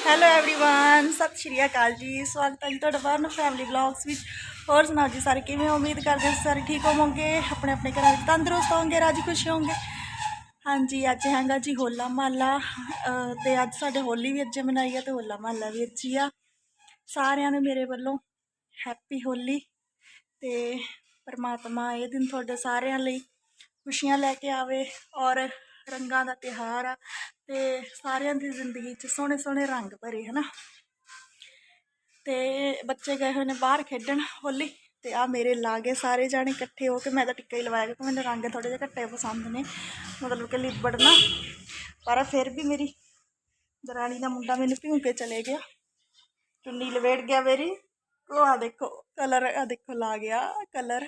Hello everyone ਸਤਿ ਸ਼੍ਰੀ ਅਕਾਲ ਜੀ ਸਵਾਗਤ ਹੈ ਜੀ ਤੁਹਾਡਾ ਬਾਹਰ ਨੂੰ ਫੈਮਿਲੀ ਵਲੌਗਸ ਵਿੱਚ ਹੋਰ ਸੁਣਾਓ ਜੀ ਸਾਰੇ ਕਿਵੇਂ ਹੋ? ਉਮੀਦ ਕਰਦੇ ਹਾਂ ਸਾਰੇ ਠੀਕ ਹੋਵੋਗੇ ਆਪਣੇ ਆਪਣੇ ਘਰਾਂ ਵਿੱਚ ਤੰਦਰੁਸਤ ਹੋਵੋਗੇ ਰਾਜੀ ਖੁਸ਼ ਹੋਵੋਗੇ ਹਾਂਜੀ ਅੱਜ ਹੈਗਾ ਜੀ ਹੋਲਾ ਮਹੱਲਾ ਅਹ ਤੇ ਅੱਜ ਸਾਡੇ ਹੋਲੀ ਵੀ ਅੱਜ ਮਨਾਈ ਆ ਤੇ ਹੋਲਾ ਮਹੱਲਾ ਵੀ ਅੱਜ ਹੀ ਆ ਸਾਰਿਆਂ ਨੂੰ ਮੇਰੇ ਵੱਲੋਂ ਹੈਪੀ ਹੋਲੀ ਤੇ ਪਰਮਾਤਮਾ ਇਹ ਦਿਨ ਤੁਹਾਡੇ ਸਾਰਿਆਂ ਲਈ ਖੁਸ਼ੀਆਂ ਲੈ ਕੇ ਆਵੇ ਔਰ ਰੰਗਾਂ ਦਾ ਤਿਉਹਾਰ ਆ ਤੇ ਸਾਰਿਆਂ ਦੀ ਜ਼ਿੰਦਗੀ 'ਚ ਸੋਹਣੇ ਸੋਹਣੇ ਰੰਗ ਭਰੇ, ਹਨਾ? ਤੇ ਬੱਚੇ ਗਏ ਹੋਏ ਨੇ ਬਾਹਰ ਖੇਡਣ ਹੋਲੀ, ਤੇ ਆ ਮੇਰੇ ਲਾਗੇ ਸਾਰੇ ਜਾਣੇ ਇਕੱਠੇ ਹੋ ਕੇ, ਮੈਂ ਤਾਂ ਟਿੱਕਾ ਹੀ ਲਵਾਇਆ ਕਿਉਂਕਿ ਮੈਨੂੰ ਰੰਗ ਥੋੜੇ ਜਿਹੇ ਘੱਟੇ ਪਸੰਦ ਨੇ, ਮਤਲਬ ਕਿ ਲਿਬੜਨਾ ਪਰ ਫਿਰ ਵੀ ਮੇਰੀ ਦਰਾਣੀ ਦਾ ਮੁੰਡਾ ਮੈਨੂੰ ਭਿਉਂ ਕੇ ਚਲੇ ਗਿਆ। ਚੁੰਨੀ ਲਵੇੜ ਗਿਆ ਮੇਰੀ। ਉਹ ਆ ਦੇਖੋ, ਕਲਰ ਆ ਦੇਖੋ ਲਾ ਗਿਆ, ਕਲਰ।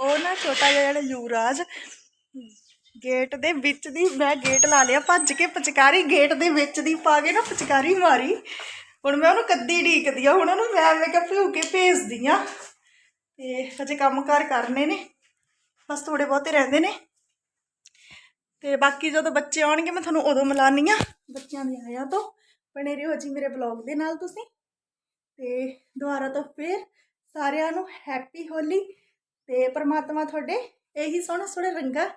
ਉਹ ਨਾ ਛੋਟਾ ਜਿਹਾ ਜਿਹੜਾ ਯੂਵਰਾਜ ਗੇਟ ਦੇ ਵਿੱਚ ਦੀ, ਮੈਂ ਗੇਟ ਲਾ ਲਿਆ, ਭੱਜ ਕੇ ਪਚਕਾਰੀ ਗੇਟ ਦੇ ਵਿੱਚ ਦੀ ਪਾ ਕੇ ਨਾ ਪਚਕਾਰੀ ਮਾਰੀ। ਹੁਣ ਮੈਂ ਉਹਨੂੰ ਕੱਦੀ ਢੀਕਦੀ ਆ, ਹੁਣ ਉਹਨੂੰ ਮੈਂ ਮੈਂ ਕਿਹਾ ਭਿਉ ਕੇ ਭੇਜਦੀ ਆ। ਤੇ ਅਜੇ ਕੰਮ ਕਰਨੇ ਨੇ, ਬਸ ਥੋੜੇ ਬਹੁਤੇ ਰਹਿੰਦੇ ਨੇ। ਤੇ ਬਾਕੀ ਜਦੋਂ ਬੱਚੇ ਆਉਣਗੇ, ਮੈਂ ਤੁਹਾਨੂੰ ਉਦੋਂ ਮਿਲਾਨੀ ਆ, ਬੱਚਿਆਂ ਦੇ ਆਇਆ ਤੋਂ। ਬਣੇ ਰਹੋ ਜੀ ਮੇਰੇ ਬਲੌਗ ਦੇ ਨਾਲ ਤੁਸੀਂ। ਤੇ ਦੁਬਾਰਾ ਤੋਂ ਫੇਰ ਸਾਰਿਆਂ ਨੂੰ ਹੈਪੀ ਹੋਲੀ ਤੇ ਪ੍ਰਮਾਤਮਾ ਤੁਹਾਡੇ ਇਹੀ ਸੋਹਣੇ ਸੋਹਣੇ ਰੰਗਾਂ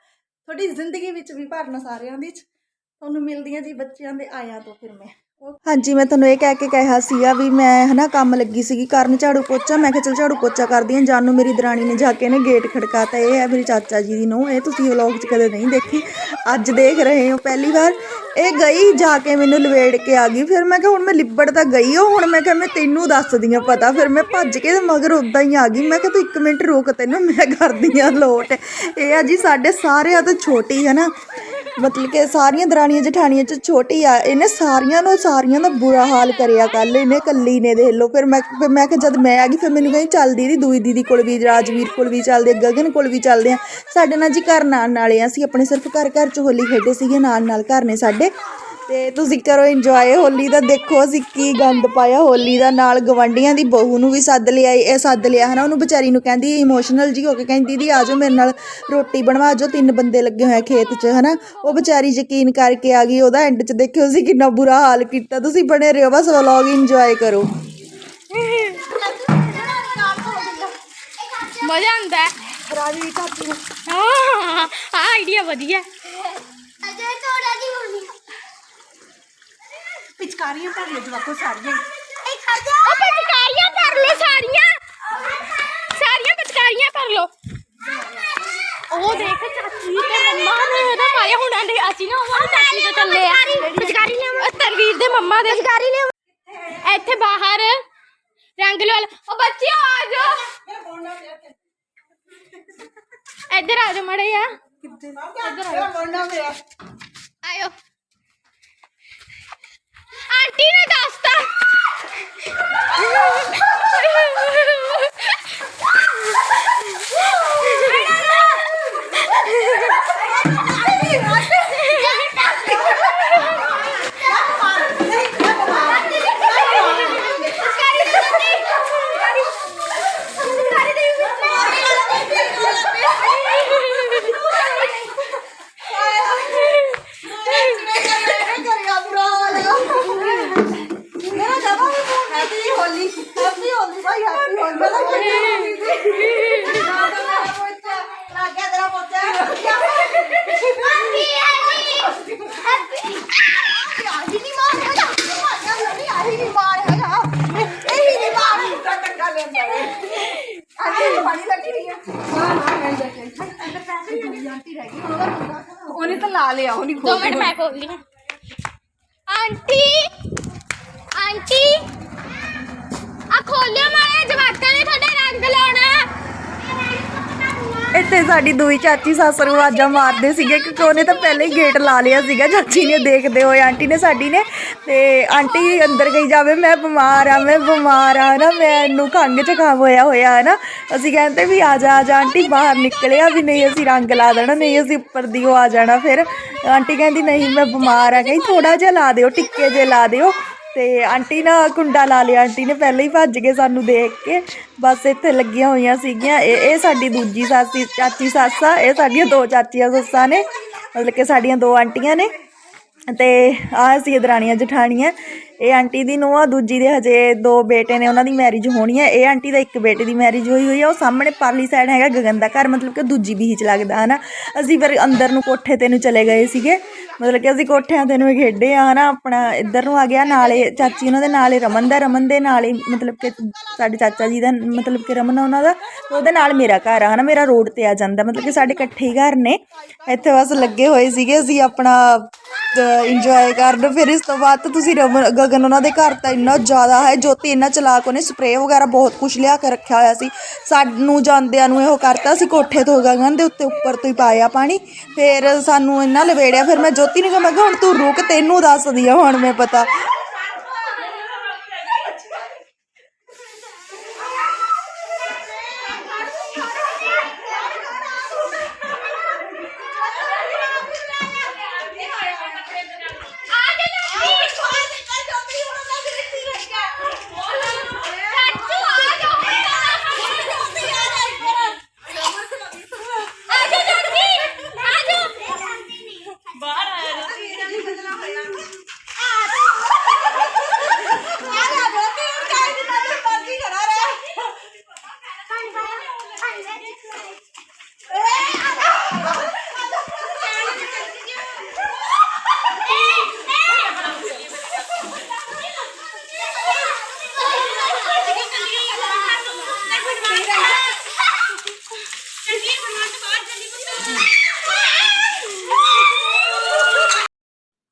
ਤੁਹਾਡੀ ਜ਼ਿੰਦਗੀ ਵਿੱਚ ਵੀ ਭਰਨ ਸਾਰਿਆਂ ਦੀ ਚ। ਤੁਹਾਨੂੰ ਮਿਲਦੀਆਂ ਜੀ ਬੱਚਿਆਂ ਦੇ ਆਇਆਂ ਤੋਂ ਫਿਰ ਮੈਂ। ਹਾਂਜੀ, ਮੈਂ ਤੁਹਾਨੂੰ ਇਹ ਕਹਿ ਕੇ ਕਿਹਾ ਸੀਗਾ ਵੀ ਮੈਂ ਹਨਾ ਕੰਮ ਲੱਗੀ ਸੀਗੀ, ਕਰਨ ਝਾੜੂ ਪੋਚਾ। ਮੈਂ ਕਿਹਾ ਚਲ ਝਾੜੂ ਪੋਚਾ ਕਰਦੀ ਹਾਂ, ਜਾਨ ਨੂੰ ਮੇਰੀ ਦਰਾਣੀ ਨੇ ਜਾ ਕੇ ਨੇ ਗੇਟ ਖੜਕਾਤਾ। ਇਹ ਹੈ ਮੇਰੀ ਚਾਚਾ ਜੀ ਦੀ ਨੂੰ ਇਹ ਤੁਸੀਂ ਵਲੌਗ 'ਚ ਕਦੇ ਨਹੀਂ ਦੇਖੀ। ਅੱਜ ਦੇਖ ਰਹੇ ਹੋ ਪਹਿਲੀ ਵਾਰ। ਇਹ ਗਈ ਜਾ ਕੇ ਮੈਨੂੰ ਲਵੇੜ ਕੇ ਆ ਗਈ। ਫਿਰ ਮੈਂ ਕਿਹਾ ਹੁਣ ਮੈਂ ਲਿਬੜ ਤਾਂ ਗਈ ਹਾਂ ਹੁਣ ਮੈਂ ਕਿਹਾ ਮੈਂ ਤੈਨੂੰ ਦੱਸਦੀ ਹਾਂ ਪਤਾ। ਫਿਰ ਮੈਂ ਭੱਜ ਕੇ ਤੇ ਮਗਰ ਉਦਾਂ ਹੀ ਆ ਗਈ। ਮੈਂ ਕਿਹਾ ਤੂੰ ਇੱਕ ਮਿੰਟ ਰੁਕ ਤੈਨੂੰ, ਮੈਂ ਕਰਦੀ ਹਾਂ ਲੋਟ। ਇਹ ਆ ਜੀ ਸਾਡੇ ਸਾਰਿਆਂ ਤੋਂ ਛੋਟੀ ਹੈ ਨਾ ਮਤਲਬ ਕਿ ਸਾਰੀਆਂ ਦਰਾਣੀਆਂ ਜਠਾਣੀਆਂ ਚ ਛੋਟੀ ਆ, ਇਹਨੇ ਸਾਰੀਆਂ ਨੂੰ, ਸਾਰੀਆਂ ਦਾ ਬੁਰਾ ਹਾਲ ਕਰਿਆ ਕੱਲ ਇਹਨੇ ਇਕੱਲੀ ਨੇ ਦੇਖ ਲਓ। ਫਿਰ ਮੈਂ ਫਿਰ ਮੈਂ ਕਿ ਜਦ ਮੈਂ ਆ ਗਈ, ਫਿਰ ਮੈਨੂੰ ਕਹਿੰਦੀ ਚੱਲ ਦੀਦੀ ਦੂਈ ਦੀਦੀ ਕੋਲ ਵੀ, ਰਾਜਵੀਰ ਕੋਲ ਵੀ ਚੱਲਦੇ ਗਗਨ ਕੋਲ ਵੀ ਚੱਲਦੇ ਆ। ਸਾਡੇ ਨਾਲ ਜੀ ਘਰ ਨਾਲ ਨਾਲੇ ਅਸੀਂ ਆਪਣੇ ਸਿਰਫ ਘਰ ਘਰ ਚ ਹੋਲੀ ਖੇਡੇ ਸੀਗੇ ਨਾਲ ਨਾਲ ਘਰ ਨੇ ਸਾਡੇ। ਤੇ ਤੁਸੀਂ ਕਰੋ ਇੰਜੋਏ ਹੋਲੀ ਦਾ। ਦੇਖੋ ਅਸੀਂ ਕੀ ਗੰਦ ਪਾਇਆ ਹੋਲੀ ਦਾ। ਨਾਲ ਗਵੰਡੀਆਂ ਦੀ ਬਹੂ ਨੂੰ ਵੀ ਸੱਦ ਲਿਆ ਇਹ ਸੱਦ ਲਿਆ ਹਨਾ? ਉਹਨੂੰ ਵਿਚਾਰੀ ਨੂੰ ਕਹਿੰਦੀ ਇਮੋਸ਼ਨਲ ਜੀ ਹੋ ਕੇ ਕਹਿੰਦੀ ਦੀਦੀ ਆ ਜਾਓ ਮੇਰੇ ਨਾਲ ਰੋਟੀ ਬਣਵਾ ਜੋ ਤਿੰਨ ਬੰਦੇ ਲੱਗੇ ਹੋਏ ਆ ਖੇਤ 'ਚ ਹਨਾ? ਉਹ ਵਿਚਾਰੀ ਯਕੀਨ ਕਰਕੇ ਆ ਗਈ। ਉਹਦਾ ਐਂਡ 'ਚ ਦੇਖਿਓ ਸੀ ਕਿੰਨਾ ਬੁਰਾ ਹਾਲ ਕੀਤਾ। ਤੁਸੀਂ ਬਣੇ ਰਹੋ ਬਸ ਵਲੌਗ ਇੰਜੋਏ ਕਰੋ। ਮਜ਼ਾ ਆਉਂਦਾ ਹੈ। ਰਾਜੀ ਚਾਚੀ ਹਾਂ ਆ ਆਈਡੀਆ ਵਧੀਆ। ਅਜੇ ਤੋੜਾ ਦੀ ਹੋਣੀ ਪਿਚਕਾਰੀਆਂ ਭਰ ਲੈ ਜਵਾਕੋ ਸਾਰੀਆਂ। ਉਹ ਪਚਕਾਰੀਆਂ ਭਰ ਲੋ ਸਾਰੀਆਂ। ਸਾਰੀਆਂ ਪਚਕਾਰੀਆਂ ਭਰ ਲੋ ਉਹ ਦੇਖ ਚਾਚੀ ਤੇ ਮੰਮਾ ਨੇ ਉਹਦਾ ਪਾਇਆ ਹੁਣਾਂ ਦੇ ਅਸੀਂ ਨਾ ਉਹ ਚਾਚੀ ਦੇ ਚੱਲੇ ਆ। ਪਚਕਾਰੀ ਲਿਆ ਤਰਵੀਰ ਦੇ ਮੰਮਾ ਦੇ। ਪਚਕਾਰੀ ਲਿਆ ਇੱਥੇ ਬਾਹਰ ਰੰਗ ਲਵਾ ਲਓ। ਉਹ ਬੱਚਿਓ ਆ ਜਾਓ। ਇੱਧਰ ਆ ਜਾਓ ਮੜੇ ਆ ਆਇਓ। ਆਂਟੀ ਨੇ ਦੱਸਤਾ। ਕਰਿਆ ਬੁਰਾ ਹਾਲ ਮੇਰਾ ਜਮਾ ਹੈਪੀ ਹੋਲੀ ਹੈਪੀ ਹੋਲੀ ਭਾਈ ਹੈਪੀ ਹੋਲੀ ਮੈਂ ਤਾਂ ਲੱਗ ਗਿਆ ਤੇਰਾ ਪੋਚਾ ਹੈਪੀ ਹੈਪੀ ਹੈਪੀ ਆਹੀ ਨਹੀਂ ਮਾਰ ਹੈਗਾ ਮਾਰਿਆ ਨਹੀਂ ਆਹੀ ਨਹੀਂ ਮਾਰ ਹੈਗਾ ਇਹੀ ਨਹੀਂ ਮਾਰ ਟੱਕਾ ਲੈਂਦਾ ਆਂਟੀ ਪਾਣੀ ਲੱਗੀ ਰਹੀ ਹੈ ਹਾਂ ਹਾਂ ਮੈਂ ਦੇਖੇ ਅੰਦਰ ਪੈਸੇ ਨਹੀਂ ਆਂਟੀ ਰਹਿ ਗਈ ਉਹਨੇ ਤਾਂ ਲਾ ਲਿਆ ਉਹਨੇ ਦੋ ਮਿੰਟ। ਮੈਂ ਖੋਲਦੀ ਹਾਂ। ਸਾਡੀ ਦੂਈ ਚਾਚੀ ਸੱਸ ਨੂੰ ਆਵਾਜ਼ਾਂ ਮਾਰਦੇ ਸੀਗੇ ਕਿਉਂਕਿ ਉਹਨੇ ਤਾਂ ਪਹਿਲੇ ਹੀ ਗੇਟ ਲਾ ਲਿਆ ਸੀਗਾ। ਚਾਚੀ ਨੇ ਦੇਖਦੇ ਹੋਏ ਆਂਟੀ ਨੇ ਸਾਡੀ ਨੇ ਤੇ ਆਂਟੀ ਅੰਦਰ ਗਈ ਜਾਵੇ, ਮੈਂ ਬਿਮਾਰ ਆ, ਮੈਂ ਬਿਮਾਰ ਆ ਨਾ ਮੈਨੂੰ ਚ ਜ਼ੁਕਾਮ ਹੋਇਆ ਹੋਇਆ ਹੈ ਨਾ ਅਸੀਂ ਕਹਿੰਦੇ ਵੀ ਆ ਜਾ ਆ ਜਾ, ਆਂਟੀ, ਬਾਹਰ ਨਿਕਲਿਆ ਵੀ ਨਹੀਂ, ਅਸੀਂ ਰੰਗ ਲਾ ਦੇਣਾ, ਨਹੀਂ ਅਸੀਂ ਉੱਪਰ ਦੀ ਉਹ ਆ ਜਾਣਾ ਫਿਰ। ਆਂਟੀ ਕਹਿੰਦੀ, ਨਹੀਂ, ਮੈਂ ਬਿਮਾਰ ਆ, ਕਹਿੰਦੀ ਥੋੜਾ ਜਿਹਾ ਲਾ ਦਿਓ, ਟਿੱਕੇ ਜੇ ਲਾ ਦਿਓ। ਤੇ ਆਂਟੀ ਨਾ ਕੁੰਡਾ ਲਾ ਲਿਆ। ਆਂਟੀ ਨੇ ਪਹਿਲਾਂ ਹੀ ਭੱਜ ਗਏ ਸਾਨੂੰ ਦੇਖ ਕੇ। ਬਸ ਇੱਥੇ ਲੱਗੀਆਂ ਹੋਈਆਂ ਸੀਗੀਆਂ। ਇਹ ਇਹ ਸਾਡੀ ਦੂਜੀ ਸਾਸੀ, ਚਾਚੀ ਸੱਸ ਆ। ਇਹ ਸਾਡੀਆਂ ਦੋ ਚਾਚੀਆਂ ਸੱਸਾਂ ਨੇ। ਮਤਲਬ ਕਿ ਸਾਡੀਆਂ ਦੋ ਆਂਟੀਆਂ ਨੇ। ਤੇ ਆ ਸੀ ਦਰਾਣੀਆਂ ਜਠਾਣੀਆਂ। ਇਹ ਆਂਟੀ ਦੀ ਨੂੰਹ ਆ। ਦੂਜੀ ਦੇ ਹਜੇ ਦੋ ਬੇਟੇ ਨੇ। ਉਹਨਾਂ ਦੀ ਮੈਰਿਜ ਹੋਣੀ ਹੈ ਇਹ ਆਂਟੀ ਦਾ ਇੱਕ ਬੇਟੇ ਦੀ ਮੈਰਿਜ ਹੋਈ ਹੋਈ ਆ। ਉਹ ਸਾਹਮਣੇ ਪਰਲੀ ਸਾਈਡ ਹੈਗਾ ਗਗਨ ਦਾ ਘਰ। ਮਤਲਬ ਕਿ ਦੂਜੀ ਬੀਚ ਲੱਗਦਾ, ਹਨਾ। ਅਸੀਂ ਫਿਰ ਅੰਦਰ ਨੂੰ ਕੋਠੇ ਤੇ ਨੂੰ ਚਲੇ ਗਏ ਸੀਗੇ। ਮਤਲਬ ਕਿ ਅਸੀਂ ਕੋਠਿਆਂ ਤੇ ਨੂੰ ਹੀ ਖੇਡੇ ਆ, ਹਨਾ, ਆਪਣਾ ਇੱਧਰ ਨੂੰ ਆ ਗਿਆ, ਨਾਲੇ ਚਾਚੀ ਉਹਨਾਂ ਦੇ ਨਾਲੇ ਰਮਨ ਦਾ, ਰਮਨ ਦੇ ਨਾਲ ਹੀ ਮਤਲਬ ਕਿ ਸਾਡੇ ਚਾਚਾ ਜੀ ਦਾ, ਮਤਲਬ ਕਿ ਰਮਨ ਆ ਉਹਨਾਂ ਦਾ ਤੇ ਉਹਦੇ ਨਾਲ ਮੇਰਾ ਘਰ ਆ, ਹਨਾ, ਮੇਰਾ ਰੋਡ ਤੇ ਆ ਜਾਂਦਾ, ਮਤਲਬ ਕਿ ਸਾਡੇ ਇਕੱਠੇ ਹੀ ਘਰ ਨੇ, ਇੱਥੇ ਬਸ ਲੱਗੇ ਹੋਏ ਸੀਗੇ, ਅਸੀਂ ਆਪਣਾ ਇੰਜੋਏ ਕਰਨ। ਫਿਰ ਇਸ ਤੋਂ ਬਾਅਦ ਤੁਸੀਂ ਰਮਨ, ਗਗਨ ਉਹਨਾਂ ਦੇ ਘਰ ਤਾਂ ਇੰਨਾ ਜ਼ਿਆਦਾ ਹੈ, ਜੋਤੀ ਇੰਨਾ ਚਲਾਕ, ਉਹਨੇ ਸਪਰੇਅ ਵਗੈਰਾ ਬਹੁਤ ਕੁਝ ਲਿਆ ਕੇ ਰੱਖਿਆ ਹੋਇਆ ਸੀ। ਸਾਨੂੰ ਜਾਂਦਿਆਂ ਨੂੰ ਇਹੋ ਕਰਤਾ ਸੀ ਕੋਠੇ ਤੋਂ ਗਗਨ ਦੇ ਉੱਤੇ ਉੱਪਰ ਤੋਂ ਹੀ ਪਾਇਆ ਪਾਣੀ। ਫਿਰ ਸਾਨੂੰ ਇੰਨਾ ਲਵੇੜਿਆ ਫਿਰ ਮੈਂ ਜੋਤੀ ਨੂੰ ਕਿਹਾ, ਮੈਂ ਕਿਹਾ ਹੁਣ ਤੂੰ ਰੁਕ, ਤੈਨੂੰ ਦੱਸਦੀ ਆ ਹੁਣ ਮੈਂ ਪਤਾ।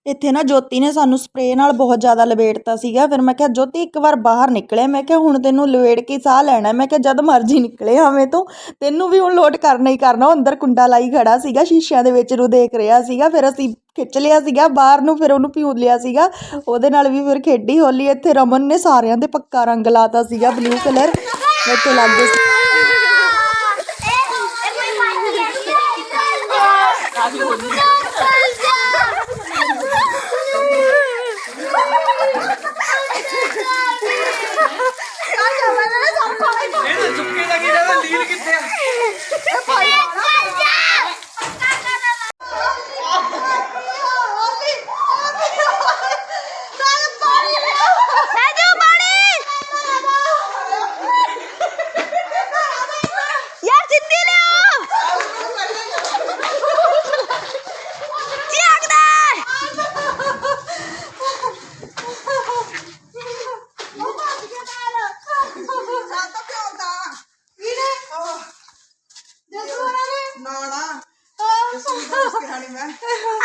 ਇੱਥੇ ਨਾ ਜੋਤੀ ਨੇ ਸਾਨੂੰ ਸਪਰੇਅ ਨਾਲ ਬਹੁਤ ਜ਼ਿਆਦਾ ਲਵੇੜਤਾ ਸੀਗਾ ਫਿਰ ਮੈਂ ਕਿਹਾ ਜੋਤੀ ਇੱਕ ਵਾਰ ਬਾਹਰ ਨਿਕਲਿਆ ਮੈਂ ਕਿਹਾ ਹੁਣ ਤੈਨੂੰ ਲਵੇੜ ਕੇ ਸਾਹ ਲੈਣਾ ਮੈਂ ਕਿਹਾ ਜਦ ਮਰਜ਼ੀ ਨਿਕਲੇ ਆਵੇਂ ਤੋਂ ਤੈਨੂੰ ਵੀ ਹੁਣ ਲੋਡ ਕਰਨਾ ਹੀ ਕਰਨਾ ਉਹ ਅੰਦਰ ਕੁੰਡਾ ਲਾਈ ਖੜਾ ਸੀਗਾ ਸ਼ੀਸ਼ਿਆਂ ਦੇ ਵਿੱਚ ਨੂੰ ਦੇਖ ਰਿਹਾ ਸੀਗਾ ਫਿਰ ਅਸੀਂ ਖਿੱਚ ਲਿਆ ਸੀਗਾ ਬਾਹਰ ਨੂੰ ਫਿਰ ਉਹਨੂੰ ਪਿਉ ਲਿਆ ਸੀਗਾ ਉਹਦੇ ਨਾਲ ਵੀ ਫਿਰ ਖੇਡੀ ਹੋਲੀ ਇੱਥੇ ਰਮਨ ਨੇ ਸਾਰਿਆਂ ਦੇ ਪੱਕਾ ਰੰਗ ਲਾਤਾ ਸੀਗਾ ਬਲੂ ਕਲਰ ਇੱਥੇ ਲੱਗ ਗਏ ਸੀ ਇਹਨੂੰ ਚੁੱਕੇ ਦਾ ਕੀ ਕਹਿੰਦਾ ਲੀਲ ਕਿੱਥੇ ਆ ਯਾਰ ਸਿੱਧੀ ਲਿਓ ਚੱਕ ਦੇ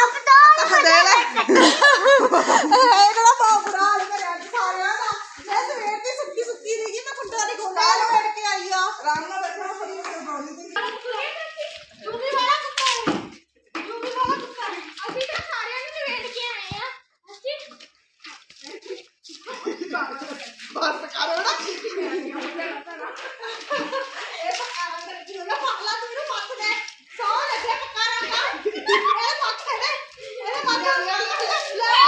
ਅਬ ਤਾਂ ਦੇ ਲੈ ਇਹ ਕਿਹੜਾ ਬਾਬਰਾ ਵਾਲੀ ਕਰਿਆ ਜੀ ਸਾਰਿਆਂ ਦਾ ਮੈਂ ਸਵੇਰ ਦੀ ਸੁੱਕੀ ਸੁੱਕੀ ਰਹੀ ਮੈਂ ਕੁੰਡਾ ਦੀ ਗੋਲਾ ਲੜ ਕੇ ਆਈ ਆ ਆਰਾਮ ਨਾਲ ਬੈਠਣਾ ਫਰੀ ਹੋ ਕੇ ਬੋਲੀ ਤੇ ਤੂੰ ਵੀ ਵਾਲਾ ਕੁੱਤਾ ਹੈ ਤੂੰ ਵੀ ਵਾਲਾ ਕੁੱਤਾ ਹੈ ਅਸੀਂ ਤਾਂ ਸਾਰਿਆਂ ਨੂੰ ਵੇੜ ਕੇ ਆਏ ਆ ਅਸੀਂ ਇਹ ਪੱਕਾ ਰੰਗ ਦੀ ਹੋਣਾ ਪਾਗਲਾ ਤੂੰ ਮੈਨੂੰ ਮੱਤ ਦੇ ਸੌ ਲੱਗੇ ਪੱਕਾ ਰੰਗ ਇਹ ਮੱਤ ਹੈ ਇਹ ਮੱਤ ਲੈ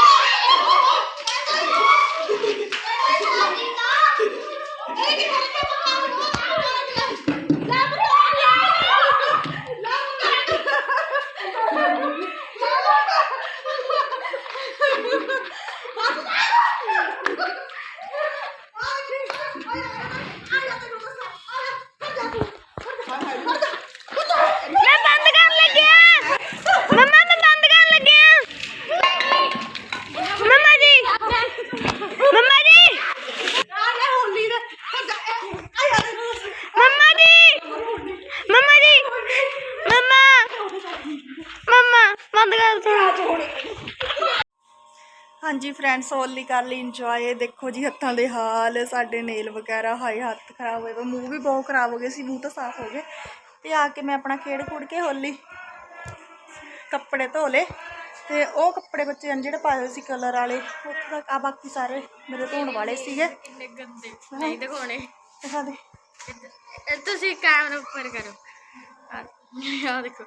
ਮੈਂ ਬੰਦ ਕਰਨ ਲੱਗਿਆ ਮੰਮਾ ਮੈਂ ਬੰਦ ਕਰਨ ਲੱਗਿਆ ਮੰਮਾ ਜੀ ਮੰਮਾ ਜੀ ਮੰਮਾ ਜੀ ਮੰਮਾ ਜੀ ਮੰਮਾ ਮੰਮਾ ਬੰਦ ਕਰ ਦੋ ਹਾਂਜੀ ਫਰੈਂਡਸ ਹੋਲੀ ਕਰ ਲਈ ਇੰਜੋਏ ਦੇਖੋ ਜੀ ਹੱਥਾਂ ਦੇ ਹਾਲ ਸਾਡੇ ਨੇਲ ਵਗੈਰਾ ਹਾਏ ਹੱਥ ਖਰਾਬ ਹੋਏ ਪਏ ਮੂੰਹ ਵੀ ਬਹੁਤ ਖਰਾਬ ਹੋ ਗਏ ਸੀ ਮੂੰਹ ਤਾਂ ਸਾਫ਼ ਹੋ ਗਏ। ਤੇ ਆ ਕੇ ਮੈਂ ਆਪਣਾ ਖੇਡ ਖੁੜ ਕੇ ਹੋਲੀ ਕੱਪੜੇ ਧੋ ਲਏ। ਤੇ ਉਹ ਕੱਪੜੇ ਬੱਚੇ ਨੇ ਜਿਹੜੇ ਪਾਏ ਹੋਏ ਸੀ ਕਲਰ ਵਾਲੇ ਉੱਥੇ ਤੱਕ ਆ ਬਾਕੀ ਸਾਰੇ ਮੇਰੇ ਧੋਣ ਵਾਲੇ ਸੀਗੇ। ਇੰਨੇ ਗੰਦੇ ਨਹੀਂ ਦਿਖਾਉਣੇ। ਦਿਖਾ ਦੇ। ਤੁਸੀਂ ਕੈਮਰਾ ਉੱਪਰ ਕਰੋ। ਆ ਦੇਖੋ।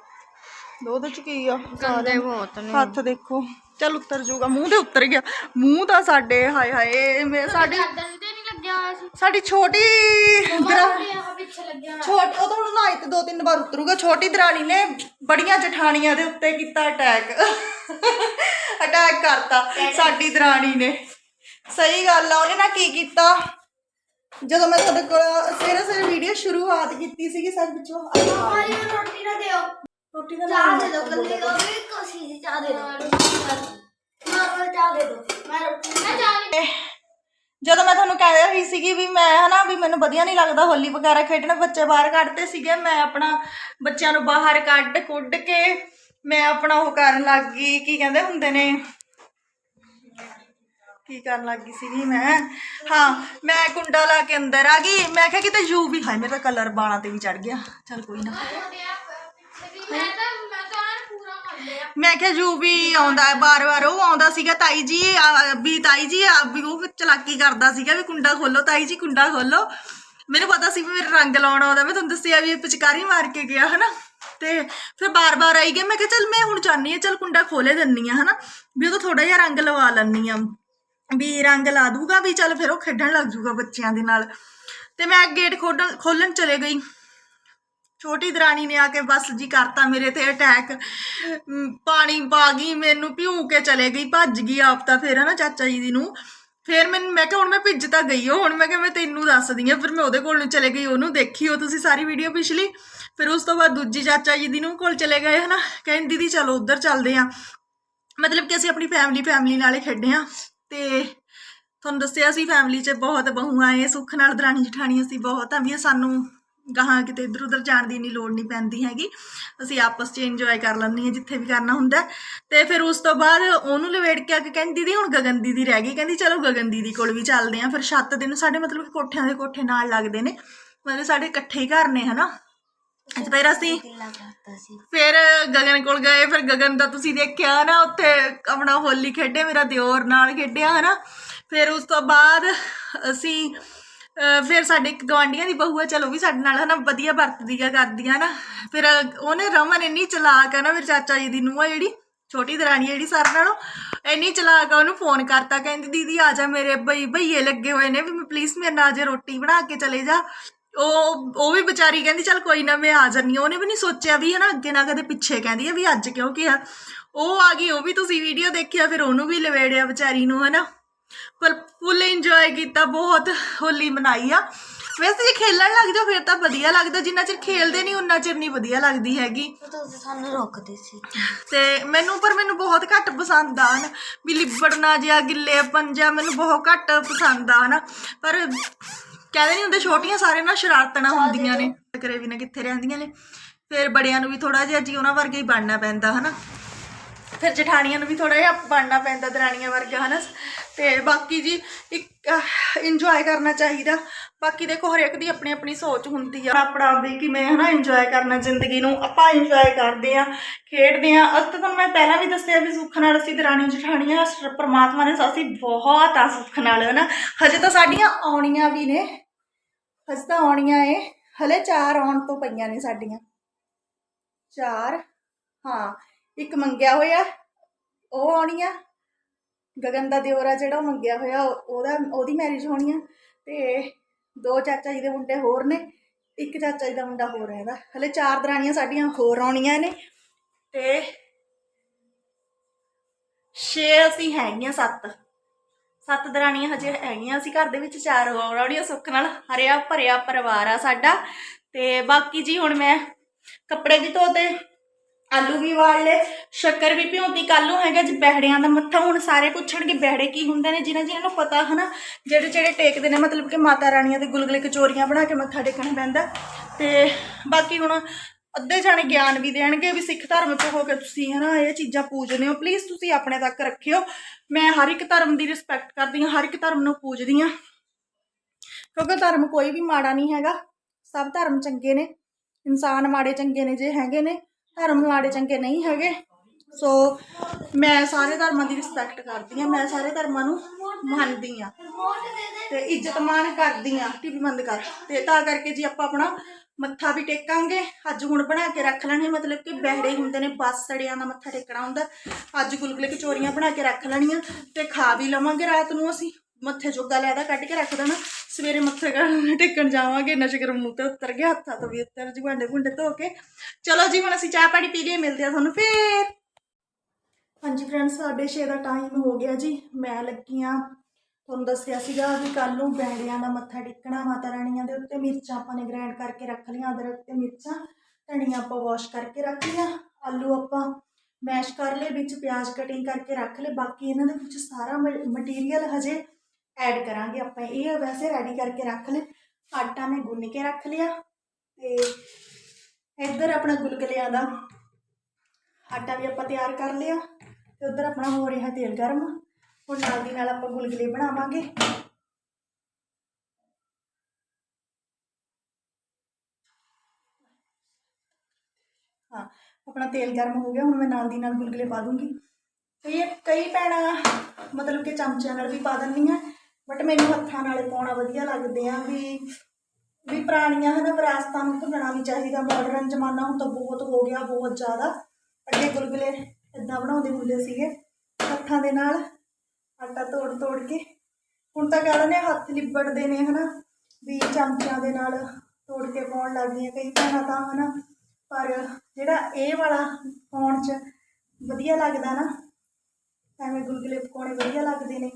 ਉਹਦੇ ਚ ਕੀ ਆ ਗੰਦੇ ਬਹੁਤ ਨੇ। ਹੱਥ ਦੇਖੋ। ਚੱਲ ਉੱਤਰ ਜਾਊਗਾ ਮੂੰਹ ਤੇ ਉੱਤਰ ਗਿਆ। ਮੂੰਹ ਤਾਂ ਸਾਡੇ ਹਾਏ ਹਾਏ ਮੇ ਸਾਡੀ ਦੰਦ ਤੇ ਨਹੀਂ ਲੱਗਿਆ ਹੋਇਆ ਸੀ। ਸਾਡੀ ਛੋਟੀ ਦਰਾ- ਆ ਪਿੱਛੇ ਲੱਗਿਆ ਹੋਇਆ। ਛੋਟ ਉਹ ਤਾਂ ਹੁਣ ਨਹਾਈ ਤੇ ਦੋ ਤਿੰਨ ਵਾਰ ਉਤਰੂਗਾ। ਛੋਟੀ ਦਰਾਣੀ ਨੇ ਬੜੀਆਂ ਜਠਾਣੀਆਂ ਦੇ ਉੱਤੇ ਕੀਤਾ ਅਟੈਕ ਅਟੈਕ ਕਰਤਾ ਸਾਡੀ ਦਰਾਣੀ ਨੇ। ਸਹੀ ਗੱਲ ਆ ਉਹਨੇ ਨਾ ਕੀ ਕੀਤਾ? ਜਦੋਂ ਮੈਂ ਤੁਹਾਡੇ ਕੋਲ ਸਵੇਰੇ ਸਵੇਰੇ ਵੀਡੀਓ ਸ਼ੁਰੂਆਤ ਕੀਤੀ ਸੀਗੀ ਸਰ ਵਿੱਚੋਂ ਹਮਾਰੀ ਰੋਟੀ ਨਾ ਦਿਓ। ਰੋਟੀ ਦਾ ਚਾਹ ਨਾਮ ਦੇ ਦੋ ਕੱਲੀ ਉਹ ਵੀ ਕੋਸ਼ਿਸ਼ ਦੀ ਚਾਹ ਦੇ ਦੋ। ਮਾਰੋ ਚਾਹ ਦੇ ਦੋ। ਮੈਂ ਰੋਟੀ ਮੈਂ ਚਾਹ ਜਦੋਂ ਮੈਂ ਤੁਹਾਨੂੰ ਕਹਿ ਰਹੀ ਸੀਗੀ ਵੀ ਮੈਂ ਹਨਾ ਵੀ ਮੈਨੂੰ ਵਧੀਆ ਨਹੀਂ ਲੱਗਦਾ ਹੋਲੀ ਵਗੈਰਾ ਖੇਡਣਾ ਬੱਚੇ ਬਾਹਰ ਕੱਢਦੇ ਸੀਗੇ ਮੈਂ ਆਪਣਾ ਬੱਚਿਆਂ ਨੂੰ ਬਾਹਰ ਕੱਢ ਕੁੱਢ ਕੇ ਮੈਂ ਆਪਣਾ ਉਹ ਕਰਨ ਲੱਗ ਗਈ ਕੀ ਕਹਿੰਦੇ ਹੁੰਦੇ ਨੇ? ਕੀ ਕਰਨ ਲੱਗ ਗਈ ਸੀਗੀ ਮੈਂ? ਹਾਂ ਮੈਂ ਕੁੰਡਾ ਲਾ ਕੇ ਅੰਦਰ ਆ ਗਈ। ਮੈਂ ਕਿਹਾ ਕਿਤੇ ਯੂ ਵੀ ਹਾਏ ਮੇਰਾ ਕਲਰ ਬਾਲਾਂ ਤੇ ਵੀ ਚੜ ਗਿਆ। ਚਲ ਕੋਈ ਨਾ। ਮੈਂ ਤਾਂ ਮੈਂ ਤਾਂ ਐਨ ਪੂਰਾ ਕਰ ਲਿਆ ਮੈਂ ਕਿਹਾ ਜੂ ਵੀ ਆਉਂਦਾ ਹੈ ਬਾਰ-ਬਾਰ ਉਹ ਆਉਂਦਾ ਸੀਗਾ ਤਾਈ ਜੀ ਆ, ਵੀ ਤਾਈ ਜੀ ਆ ਵੀ ਉਹ ਚਲਾਕੀ ਕਰਦਾ ਸੀਗਾ ਵੀ ਕੁੰਡਾ ਖੋਲੋ ਤਾਈ ਜੀ ਕੁੰਡਾ ਖੋਲੋ। ਮੈਨੂੰ ਪਤਾ ਸੀ ਵੀ ਮੇਰਾ ਰੰਗ ਲਾਉਣ ਆਉਂਦਾ ਮੈਂ ਤੁਹਾਨੂੰ ਦੱਸਿਆ ਵੀ ਇਹ ਪਿਚਕਾਰੀ ਮਾਰ ਕੇ ਗਿਆ ਹਨਾ? ਤੇ ਫਿਰ ਬਾਰ-ਬਾਰ ਆਈ ਗਿਆ ਮੈਂ ਕਿਹਾ ਚੱਲ ਮੈਂ ਹੁਣ ਚਾਹਨੀ ਆ ਚੱਲ ਕੁੰਡਾ ਖੋਲੇ ਦਿੰਨੀ ਆ ਹਨਾ? ਵੀ ਉਹ ਥੋੜਾ ਜਿਹਾ ਰੰਗ ਲਵਾ ਲੈਣੀ ਆ ਵੀ ਰੰਗ ਲਾ ਦੂਗਾ ਵੀ ਚੱਲ ਫਿਰ ਉਹ ਖੇਡਣ ਲੱਗ ਜੂਗਾ ਬੱਚਿਆਂ ਦੇ ਨਾਲ। ਤੇ ਮੈਂ ਗੇਟ ਖੋਲਣ ਖੋਲਣ ਚਲੇ ਗਈ। ਛੋਟੀ ਦਰਾਣੀ ਨੇ ਆ ਕੇ ਬਸ ਜੀ ਕਰਤਾ ਮੇਰੇ ਤੇ ਅਟੈਕ ਪਾਣੀ ਪਾ ਗਈ, ਮੈਨੂੰ ਭਿਉਂ ਕੇ ਚਲੇ ਗਈ, ਭੱਜ ਗਈ ਆਪ ਤਾਂ ਫਿਰ, ਹਨਾ ਚਾਚਾ ਜੀ ਦੀ ਨੂੰ। ਫਿਰ ਮੈਨੂੰ ਮੈਂ ਕਿਹਾ ਹੁਣ ਮੈਂ ਭਿੱਜ ਤਾਂ ਗਈ ਹਾਂ ਹੁਣ ਮੈਂ ਕਿਹਾ ਮੈਂ ਤੈਨੂੰ ਦੱਸਦੀ ਆ। ਫਿਰ ਮੈਂ ਉਹਦੇ ਕੋਲ ਨੂੰ ਚਲੇ ਗਈ, ਉਹਨੂੰ ਦੇਖੀ ਉਹ ਤੁਸੀਂ ਸਾਰੀ ਵੀਡੀਓ ਪਿਛਲੀ। ਫਿਰ ਉਸ ਤੋਂ ਬਾਅਦ ਦੂਜੀ ਚਾਚਾ ਜੀ ਦੀ ਨੂੰ ਕੋਲ ਚਲੇ ਗਏ, ਹਨਾ। ਕਹਿੰਦੀ ਦੀਦੀ ਚਲੋ ਉੱਧਰ ਚੱਲਦੇ ਆ। ਮਤਲਬ ਕਿ ਅਸੀਂ ਆਪਣੀ ਫੈਮਿਲੀ ਫੈਮਿਲੀ ਨਾਲੇ ਖੇਡੇ ਆ। ਤੇ ਤੁਹਾਨੂੰ ਦੱਸਿਆ ਸੀ ਫੈਮਿਲੀ 'ਚ ਬਹੁਤ ਬਹੂਆਂ ਆਏ, ਸੁੱਖ ਨਾਲ ਦਰਾਣੀ ਜਠਾਣੀ ਅਸੀਂ ਬਹੁਤ ਆ। ਵੀ ਇਹ ਸਾਨੂੰ ਗਾਹਾਂ ਕਿਤੇ ਇੱਧਰ ਉੱਧਰ ਜਾਣ ਦੀ ਨਹੀਂ ਲੋੜ ਨਹੀਂ ਪੈਂਦੀ ਹੈਗੀ। ਅਸੀਂ ਆਪਸ 'ਚ ਇੰਜੋਏ ਕਰ ਲੈਂਦੇ ਹਾਂ ਜਿੱਥੇ ਵੀ ਕਰਨਾ ਹੁੰਦਾ। ਹੈ। ਤੇ ਫਿਰ ਉਸ ਤੋਂ ਬਾਅਦ ਉਹਨੂੰ ਲਵੇੜ ਕੇ ਆ ਕੇ ਕਹਿੰਦੀ ਦੀਦੀ, ਹੁਣ ਗਗਨ ਦੀਦੀ ਰਹਿ ਗਈ। ਕਹਿੰਦੀ, ਚਲੋ ਗਗਨ ਦੀਦੀ ਕੋਲ ਵੀ ਚੱਲਦੇ ਆਂ ਫਿਰ ਛੱਤ ਦੇ ਨੂੰ ਸਾਡੇ ਮਤਲਬ ਕਿ ਕੋਠਿਆਂ ਦੇ ਕੋਠੇ ਨਾਲ ਲੱਗਦੇ ਨੇ। ਮਤਲਬ ਸਾਡੇ ਇਕੱਠੇ ਹੀ ਘਰ ਨੇ, ਹਨਾ? ਅੱਜ ਫਿਰ ਅਸੀਂ ਫਿਰ ਗਗਨ ਕੋਲ ਗਏ। ਫਿਰ ਗਗਨ ਦਾ ਤੁਸੀਂ ਦੇਖਿਆ ਨਾ, ਉੱਥੇ ਆਪਣਾ ਹੋਲੀ ਖੇਡੇ, ਮੇਰਾ ਦਿਓਰ ਨਾਲ ਖੇਡਿਆ, ਹਨਾ? ਫਿਰ ਉਸ ਤੋਂ ਬਾਅਦ ਅਸੀਂ ਫਿਰ ਸਾਡੇ ਇੱਕ ਗਵਾਂਢੀਆਂ ਦੀ ਬਹੂ ਆ, ਚਲੋ ਵੀ ਸਾਡੇ ਨਾਲ ਹਨਾ ਵਧੀਆ ਵਰਤਦੀ ਆ, ਕਰਦੀ ਆ ਨਾ ਫਿਰ ਉਹਨੇ ਰਮਨ ਇੰਨੀ ਚਲਾਕ ਆ ਨਾ ਮੇਰੇ ਚਾਚਾ ਜੀ ਦੀ ਨੂੰਹ ਆ ਜਿਹੜੀ, ਛੋਟੀ ਦਰਾਣੀ ਆ ਜਿਹੜੀ ਸਾਰਿਆਂ ਨਾਲੋਂ, ਇੰਨੀ ਚਲਾਕ ਆ, ਉਹਨੂੰ ਫੋਨ ਕਰਤਾ, ਕਹਿੰਦੀ, ਦੀਦੀ ਆ ਜਾ ਮੇਰੇ ਬਈ ਭਈਏ ਲੱਗੇ ਹੋਏ ਨੇ, ਵੀ ਮੈਂ ਪਲੀਜ਼ ਮੇਰੇ ਨਾਲ ਜੇ ਰੋਟੀ ਬਣਾ ਕੇ ਚਲੇ ਜਾ। ਉਹ ਉਹ ਵੀ ਵਿਚਾਰੀ ਕਹਿੰਦੀ, ਚੱਲ ਕੋਈ ਨਾ, ਮੈਂ ਆ ਜਾਨੀ ਹਾਂ। ਉਹਨੇ ਵੀ ਨਹੀਂ ਸੋਚਿਆ ਵੀ ਹਨਾ, ਅੱਗੇ ਨਾ ਕਦੇ ਪਿੱਛੇ ਕਹਿੰਦੀ ਆ ਵੀ ਅੱਜ ਕਿਉਂ ਕਿਹਾ। ਉਹ ਆ ਗਈ, ਉਹ ਵੀ ਤੁਸੀਂ ਵੀਡੀਓ ਦੇਖਿਆ, ਫਿਰ ਉਹਨੂੰ ਵੀ ਲਵੇੜਿਆ ਵਿਚਾਰੀ ਨੂੰ ਹਨਾ। ਪਰ ਫੁੱਲ ਇੰਜੋਏ ਕੀਤਾ ਬਹੁਤ ਹੋਲੀ ਮਨਾਈ ਆ। ਵੈਸੇ ਜੇ ਖੇਲਣ ਲੱਗ ਜਾਓ ਫਿਰ ਤਾਂ ਵਧੀਆ ਲੱਗਦਾ ਜਿੰਨਾ ਚਿਰ ਖੇਲਦੇ ਨਹੀਂ ਉਨਾ ਚਿਰ ਨਹੀਂ ਵਧੀਆ ਲੱਗਦੀ ਹੈਗੀ। ਤੁਸੀਂ ਸਾਨੂੰ ਰੋਕਦੇ ਸੀ। ਤੇ ਮੈਨੂੰ ਪਰ ਮੈਨੂੰ ਬਹੁਤ ਘੱਟ ਪਸੰਦ ਆ ਨਾ ਵੀ ਲਿਬੜਨਾ ਜਿਹਾ ਗਿੱਲੇ ਪੰਜਾ ਮੈਨੂੰ ਬਹੁਤ ਘੱਟ ਪਸੰਦ ਆ ਨਾ ਪਰ ਕਹਿੰਦੇ ਨਹੀਂ ਹੁੰਦੇ ਛੋਟੀਆਂ ਸਾਰੇ ਨਾਲ ਸ਼ਰਾਰਤਣਾ ਹੁੰਦੀਆਂ ਨੇ। ਕਰੇ ਵੀ ਨਾ ਕਿੱਥੇ ਰਹਿੰਦੀਆਂ ਨੇ। ਫਿਰ ਬੜਿਆਂ ਨੂੰ ਵੀ ਥੋੜਾ ਜਿਹਾ ਜੀ ਉਹਨਾਂ ਵਰਗਾ ਹੀ ਬਣਨਾ ਪੈਂਦਾ ਹਨਾ? ਫਿਰ ਜਠਾਣੀਆਂ ਨੂੰ ਵੀ ਥੋੜਾ ਜਿਹਾ ਬਣਨਾ ਪੈਂਦਾ ਦਰਾਣੀਆਂ ਵਰਗਾ, ਹਨਾ? ਤੇ ਬਾਕੀ ਜੀ ਇੱਕ ਇੰਜੋਏ ਕਰਨਾ ਚਾਹੀਦਾ। ਬਾਕੀ ਦੇਖੋ, ਹਰੇਕ ਦੀ ਆਪਣੀ ਆਪਣੀ ਸੋਚ ਹੁੰਦੀ ਆ। ਆਪਣਾ ਵੀ ਕਿ ਕਿਵੇਂ, ਹਨਾ ਇੰਜੋਏ ਕਰਨਾ ਜ਼ਿੰਦਗੀ ਨੂੰ। ਆਪਾਂ ਇੰਜੋਏ ਕਰਦੇ ਆ, ਖੇਡਦੇ ਆ। ਅੱਜ ਤਾਂ ਤੁਹਾਨੂੰ ਮੈਂ ਪਹਿਲਾਂ ਵੀ ਦੱਸਿਆ ਵੀ ਸੁੱਖ ਨਾਲ ਅਸੀਂ ਦਰਾਣੀ ਜਠਾਣੀਆਂ ਪਰਮਾਤਮਾ ਨੇ ਅਸੀਂ ਬਹੁਤ ਆ ਸੁੱਖ ਨਾਲ, ਹਨਾ? ਹਜੇ ਤਾਂ ਸਾਡੀਆਂ ਆਉਣੀਆਂ ਵੀ ਨੇ। ਹਜੇ ਤਾਂ ਆਉਣੀਆਂ ਏ। ਹਲੇ ਚਾਰ ਆਉਣ ਤੋਂ ਪਈਆਂ ਨੇ ਸਾਡੀਆਂ। ਚਾਰ, ਹਾਂ। ਇੱਕ ਮੰਗਿਆ ਹੋਇਆ, ਉਹ ਆਉਣੀ ਆ। ਗਗਨ ਦਾ ਦਿਓਰਾ ਜਿਹੜਾ ਉਹ ਮੰਗਿਆ ਹੋਇਆ ਉਹਦਾ ਉਹਦੀ ਮੈਰਿਜ ਹੋਣੀ ਆ ਤੇ ਦੋ ਚਾਚਾ ਜੀ ਦੇ ਮੁੰਡੇ ਹੋਰ ਨੇ, ਇੱਕ ਚਾਚਾ ਜੀ ਦਾ ਮੁੰਡਾ ਹੋਰ ਹੈਗਾ ਹਲੇ ਚਾਰ ਦਰਾਣੀਆਂ ਸਾਡੀਆਂ ਹੋਰ ਆਉਣੀਆਂ ਨੇ ਤੇ ਛੇ ਅਸੀਂ ਹੈਗੀਆਂ, ਸੱਤ। ਸੱਤ ਦਰਾਣੀਆਂ ਹਜੇ ਹੈਗੀਆਂ, ਅਸੀਂ ਘਰ ਦੇ ਵਿੱਚ ਚਾਰ ਹੋਰ ਆਉਣੀਆਂ, ਸੁੱਖ ਨਾਲ ਹਰਿਆ ਭਰਿਆ ਪਰਿਵਾਰ ਆ ਸਾਡਾ ਤੇ ਬਾਕੀ ਜੀ ਹੁਣ ਮੈਂ ਕੱਪੜੇ ਵੀ ਧੋਤੇ ਆਲੂ ਵੀ ਵਾਲ ਲਏ, ਸ਼ੱਕਰ ਵੀ ਭਿਉਂਤੀ ਕੱਲ ਨੂੰ ਹੈਗਾ ਜੀ ਬਹਿੜਿਆਂ ਦਾ ਮੱਥਾ, ਹੁਣ ਸਾਰੇ ਪੁੱਛਣਗੇ ਬਹਿੜੇ ਕੀ ਹੁੰਦੇ ਨੇ, ਜਿਨ੍ਹਾਂ ਜਿਨ੍ਹਾਂ ਨੂੰ ਪਤਾ ਹਨਾ, ਜਿਹੜੇ ਜਿਹੜੇ ਟੇਕਦੇ ਨੇ, ਮਤਲਬ ਕਿ ਮਾਤਾ ਰਾਣੀਆਂ ਦੇ ਗੁਲਗੁਲੇ ਕਚੋਰੀਆਂ ਬਣਾ ਕੇ ਮੱਥਾ ਟੇਕਣਾ ਪੈਂਦਾ। ਤੇ ਬਾਕੀ ਹੁਣ ਅੱਧੇ ਜਾਣੇ ਗਿਆਨ ਵੀ ਦੇਣਗੇ ਵੀ ਸਿੱਖ ਧਰਮ ਚ ਹੋ ਕੇ ਤੁਸੀਂ ਹਨਾ, ਇਹ ਚੀਜ਼ਾਂ ਪੂਜਦੇ ਹੋ। ਪਲੀਜ਼ ਤੁਸੀਂ ਆਪਣੇ ਤੱਕ ਰੱਖਿਓ। ਮੈਂ ਹਰ ਇੱਕ ਧਰਮ ਦੀ ਰਿਸਪੈਕਟ ਕਰਦੀ ਹਾਂ, ਹਰ ਇੱਕ ਧਰਮ ਨੂੰ ਪੂਜਦੀ ਹਾਂ। ਕਿਉਂਕਿ ਧਰਮ ਕੋਈ ਵੀ ਮਾੜਾ ਨਹੀਂ ਹੈਗਾ। ਸਭ ਧਰਮ ਚੰਗੇ ਨੇ। ਇਨਸਾਨ ਮਾੜੇ ਚੰਗੇ ਨੇ ਜੇ ਹੈਗੇ ਨੇ। ਧਰਮ ਮਾੜੇ ਚੰਗੇ ਨਹੀਂ ਹੈਗੇ। ਸੋ ਮੈਂ ਸਾਰੇ ਧਰਮਾਂ ਦੀ ਰਿਸਪੈਕਟ ਕਰਦੀ ਹਾਂ, ਮੈਂ ਸਾਰੇ ਧਰਮਾਂ ਨੂੰ ਮੰਨਦੀ ਹਾਂ। ਤੇ ਇੱਜ਼ਤ ਮਾਣ ਕਰਦੀ ਹਾਂ ਟੀਵੀ ਬੰਦ ਕਰ। ਤੇ ਤਾਂ ਕਰਕੇ ਜੀ ਆਪਾਂ ਆਪਣਾ ਮੱਥਾ ਵੀ ਟੇਕਾਂਗੇ, ਅੱਜ ਹੁਣ ਬਣਾ ਕੇ ਰੱਖ ਲੈਣੇ, ਮਤਲਬ ਕਿ ਬਹਿੜੇ ਹੁੰਦੇ ਨੇ, ਬਸ ਸੜਿਆਂ ਦਾ ਮੱਥਾ ਟੇਕਣਾ ਹੁੰਦਾ। ਅੱਜ ਗੁਲਗੁਲੇ ਕਚੋਰੀਆਂ ਬਣਾ ਕੇ ਰੱਖ ਲੈਣੀਆਂ ਤੇ ਖਾ ਵੀ ਲਵਾਂਗੇ ਰਾਤ ਨੂੰ ਅਸੀਂ। ਮੱਥੇ ਜੋਗਾ ਲੈਦਾ ਕੱਢ ਕੇ ਰੱਖ ਦੇਣਾ। ਸਵੇਰੇ ਮੱਥੇ ਟੇਕਣ ਜਾਵਾਂਗੇ ਨਸ਼ਕਰ ਮੂੰਹ ਤੇ ਉਤਰ ਗਿਆ, ਹੱਥਾਂ ਤੋਂ ਵੀ ਉਤਰ ਜੀ, ਭਾਂਡੇ ਭੁੰਡੇ ਧੋ ਕੇ। ਚਲੋ ਜੀ, ਹੁਣ ਅਸੀਂ ਚਾਹ ਪਾਣੀ ਪੀ ਲਈਏ, ਮਿਲਦੇ ਆ ਤੁਹਾਨੂੰ ਫੇਰ। ਹਾਂਜੀ ਫਰੈਂਡਸ ਸਾਡੇ ਛੇ ਦਾ ਟਾਈਮ ਹੋ ਗਿਆ ਜੀ। ਮੈਂ ਲੱਗੀ ਆ ਤੁਹਾਨੂੰ ਦੱਸਿਆ ਸੀਗਾ ਵੀ ਕੱਲ ਨੂੰ ਬੈਂਗਿਆਂ ਦਾ ਮੱਥਾ ਟੇਕਣਾ, ਮਾਤਾ ਰਾਣੀਆਂ ਦੇ ਉੱਤੇ ਮਿਰਚਾਂ ਆਪਾਂ ਨੇ ਗ੍ਰਾਈਂਡ ਕਰਕੇ ਰੱਖ ਲਈਆਂ, ਅਦਰਕ ਤੇ ਮਿਰਚਾਂ। ਧਨੀਆ ਆਪਾਂ ਵਾਸ਼ ਕਰਕੇ ਰੱਖ ਲਿਆ ਆਲੂ ਆਪਾਂ ਮੈਸ਼ ਕਰ ਲਏ, ਵਿੱਚ ਪਿਆਜ਼ ਕਟਿੰਗ ਕਰਕੇ ਰੱਖ ਲਏ। ਬਾਕੀ ਇਹਨਾਂ ਦੇ ਵਿੱਚ ਸਾਰਾ ਮਟੀਰੀਅਲ ਹਜੇ ਐਡ ਕਰਾਂਗੇ ਆਪਾਂ ਇਹ ਵੈਸੇ ਰੈਡੀ ਕਰਕੇ ਰੱਖ ਲਏ ਆਟਾ ਮੈਂ ਗੁੰਨ ਕੇ ਰੱਖ ਲਿਆ ਤੇ ਇੱਧਰ ਆਪਣਾ ਗੁਲਗੁਲਿਆਂ ਦਾ ਆਟਾ ਵੀ ਆਪਾਂ ਤਿਆਰ ਕਰ ਲਿਆ ਤੇ ਉਧਰ ਆਪਣਾ ਹੋ ਰਿਹਾ ਤੇਲ ਗਰਮ ਹੁਣ ਨਾਲ ਦੀ ਨਾਲ ਆਪਾਂ ਗੁਲਗੁਲੇ ਬਣਾਵਾਂਗੇ ਹਾਂ ਆਪਣਾ ਤੇਲ ਗਰਮ ਹੋ ਗਿਆ ਹੁਣ ਮੈਂ ਨਾਲ ਦੀ ਨਾਲ ਗੁਲਗੁਲੇ ਪਾ ਦੂੰਗੀ ਤੇ ਇਹ ਕਈ ਭੈਣਾਂ ਮਤਲਬ ਕਿ ਚਮਚਿਆਂ ਨਾਲ ਵੀ ਪਾ ਦਿੰਦੀਆਂ ਬਟ ਮੈਨੂੰ ਹੱਥਾਂ ਨਾਲੇ ਪਾਉਣਾ ਵਧੀਆ ਲੱਗਦੇ ਆ ਵੀ ਵੀ ਪੁਰਾਣੀਆਂ ਹਨਾ ਵਿਰਾਸਤਾਂ ਨੂੰ ਭੁੱਲਣਾ ਨਹੀਂ ਚਾਹੀਦਾ। ਮਾਡਰਨ ਜ਼ਮਾਨਾ ਹੁਣ ਤਾਂ ਬਹੁਤ ਹੋ ਗਿਆ, ਬਹੁਤ ਜ਼ਿਆਦਾ। ਅੱਗੇ ਗੁਲਗੁਲੇ ਇਦਾਂ ਬਣਾਉਂਦੇ ਹੁੰਦੇ ਸੀਗੇ, ਹੱਥਾਂ ਦੇ ਨਾਲ, ਆਟਾ ਤੋੜ ਤੋੜ ਕੇ। ਹੁਣ ਤਾਂ ਕਹਿੰਦੇ ਨੇ ਹੱਥ ਲਿਬੜਦੇ ਨੇ ਹਨਾ, ਵੀ ਚਮਚਿਆਂ ਦੇ ਨਾਲ ਤੋੜ ਕੇ ਪਾਉਣ ਲੱਗ ਗਈਆਂ ਕਈ ਭੈਣਾਂ ਤਾਂ ਹਨਾ। ਪਰ ਜਿਹੜਾ ਇਹ ਵਾਲਾ ਪਾਉਣ 'ਚ ਵਧੀਆ ਲੱਗਦਾ ਨਾ, ਐਵੇਂ ਗੁਲਗੁਲੇ ਪਕਾਉਣੇ ਵਧੀਆ ਲੱਗਦੇ ਨੇ।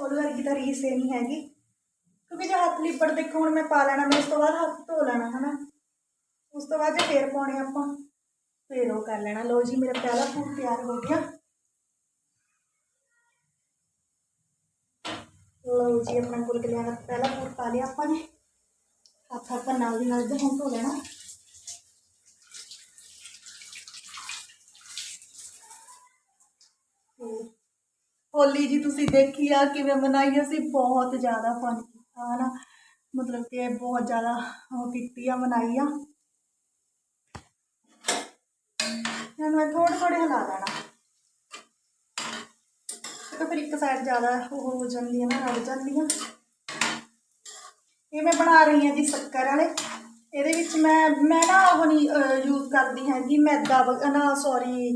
ਉਹਦੇ ਵਰਗੀ ਤਾਂ ਰੀਸ ਇਹ ਨਹੀਂ ਹੈਗੀ। ਕਿਉਂਕਿ ਜੇ ਹੱਥ ਲਿਬੜ ਦੇਖੋ ਹੁਣ ਮੈਂ ਪਾ ਲੈਣਾ, ਮੈਂ ਉਸ ਤੋਂ ਬਾਅਦ ਹੱਥ ਧੋ ਲੈਣਾ, ਹਨਾ। ਉਸ ਤੋਂ ਬਾਅਦ ਜੇ ਫੇਰ ਪਾਉਣੇ ਆਪਾਂ, ਫੇਰ ਉਹ ਕਰ ਲੈਣਾ। ਲਓ ਜੀ, ਮੇਰਾ ਪਹਿਲਾ ਫੂਡ ਤਿਆਰ ਹੋ ਗਿਆ। ਲਓ ਜੀ, ਆਪਣਾ ਗੁਲਗੁਲਿਆਂ ਦਾ ਪਹਿਲਾ ਫੂਡ ਪਾ ਲਿਆ ਆਪਾਂ ਨੇ। ਹੱਥ ਆਪਾਂ ਨਾਲ ਦੀ ਨਾਲ ਦੇ ਹੁਣ ਧੋ ਲੈਣਾ। ਹੋਲੀ ਜੀ ਤੁਸੀਂ ਦੇਖੀ ਆ, ਕਿਵੇਂ ਮਨਾਈ ਅਸੀਂ ਬਹੁਤ ਜ਼ਿਆਦਾ ਫਨ ਕੀਤਾ, ਹਨਾ? ਮਤਲਬ ਕਿ ਬਹੁਤ ਜ਼ਿਆਦਾ ਉਹ ਕੀਤੀ ਆ, ਮਨਾਈ ਆ। ਮੈਂ ਥੋੜ੍ਹੇ ਥੋੜ੍ਹੇ ਹਿਲਾ ਦੇਣਾ ਤੇ ਫਿਰ ਇੱਕ ਸਾਈਡ ਜ਼ਿਆਦਾ ਉਹ ਹੋ ਜਾਂਦੀ ਹੈ ਨਾ ਰੜ ਜਾਂਦੀ ਆ ਇਹ ਮੈਂ ਬਣਾ ਰਹੀ ਹਾਂ ਜੀ ਸ਼ੱਕਰ ਵਾਲੇ। ਇਹਦੇ ਵਿੱਚ ਮੈਂ ਮੈਂ ਨਾ ਉਹ ਨਹੀਂ ਯੂਜ਼ ਕਰਦੀ ਹੈਗੀ ਮੈਦਾ ਵਗ- ਨਾ ਸੌਰੀ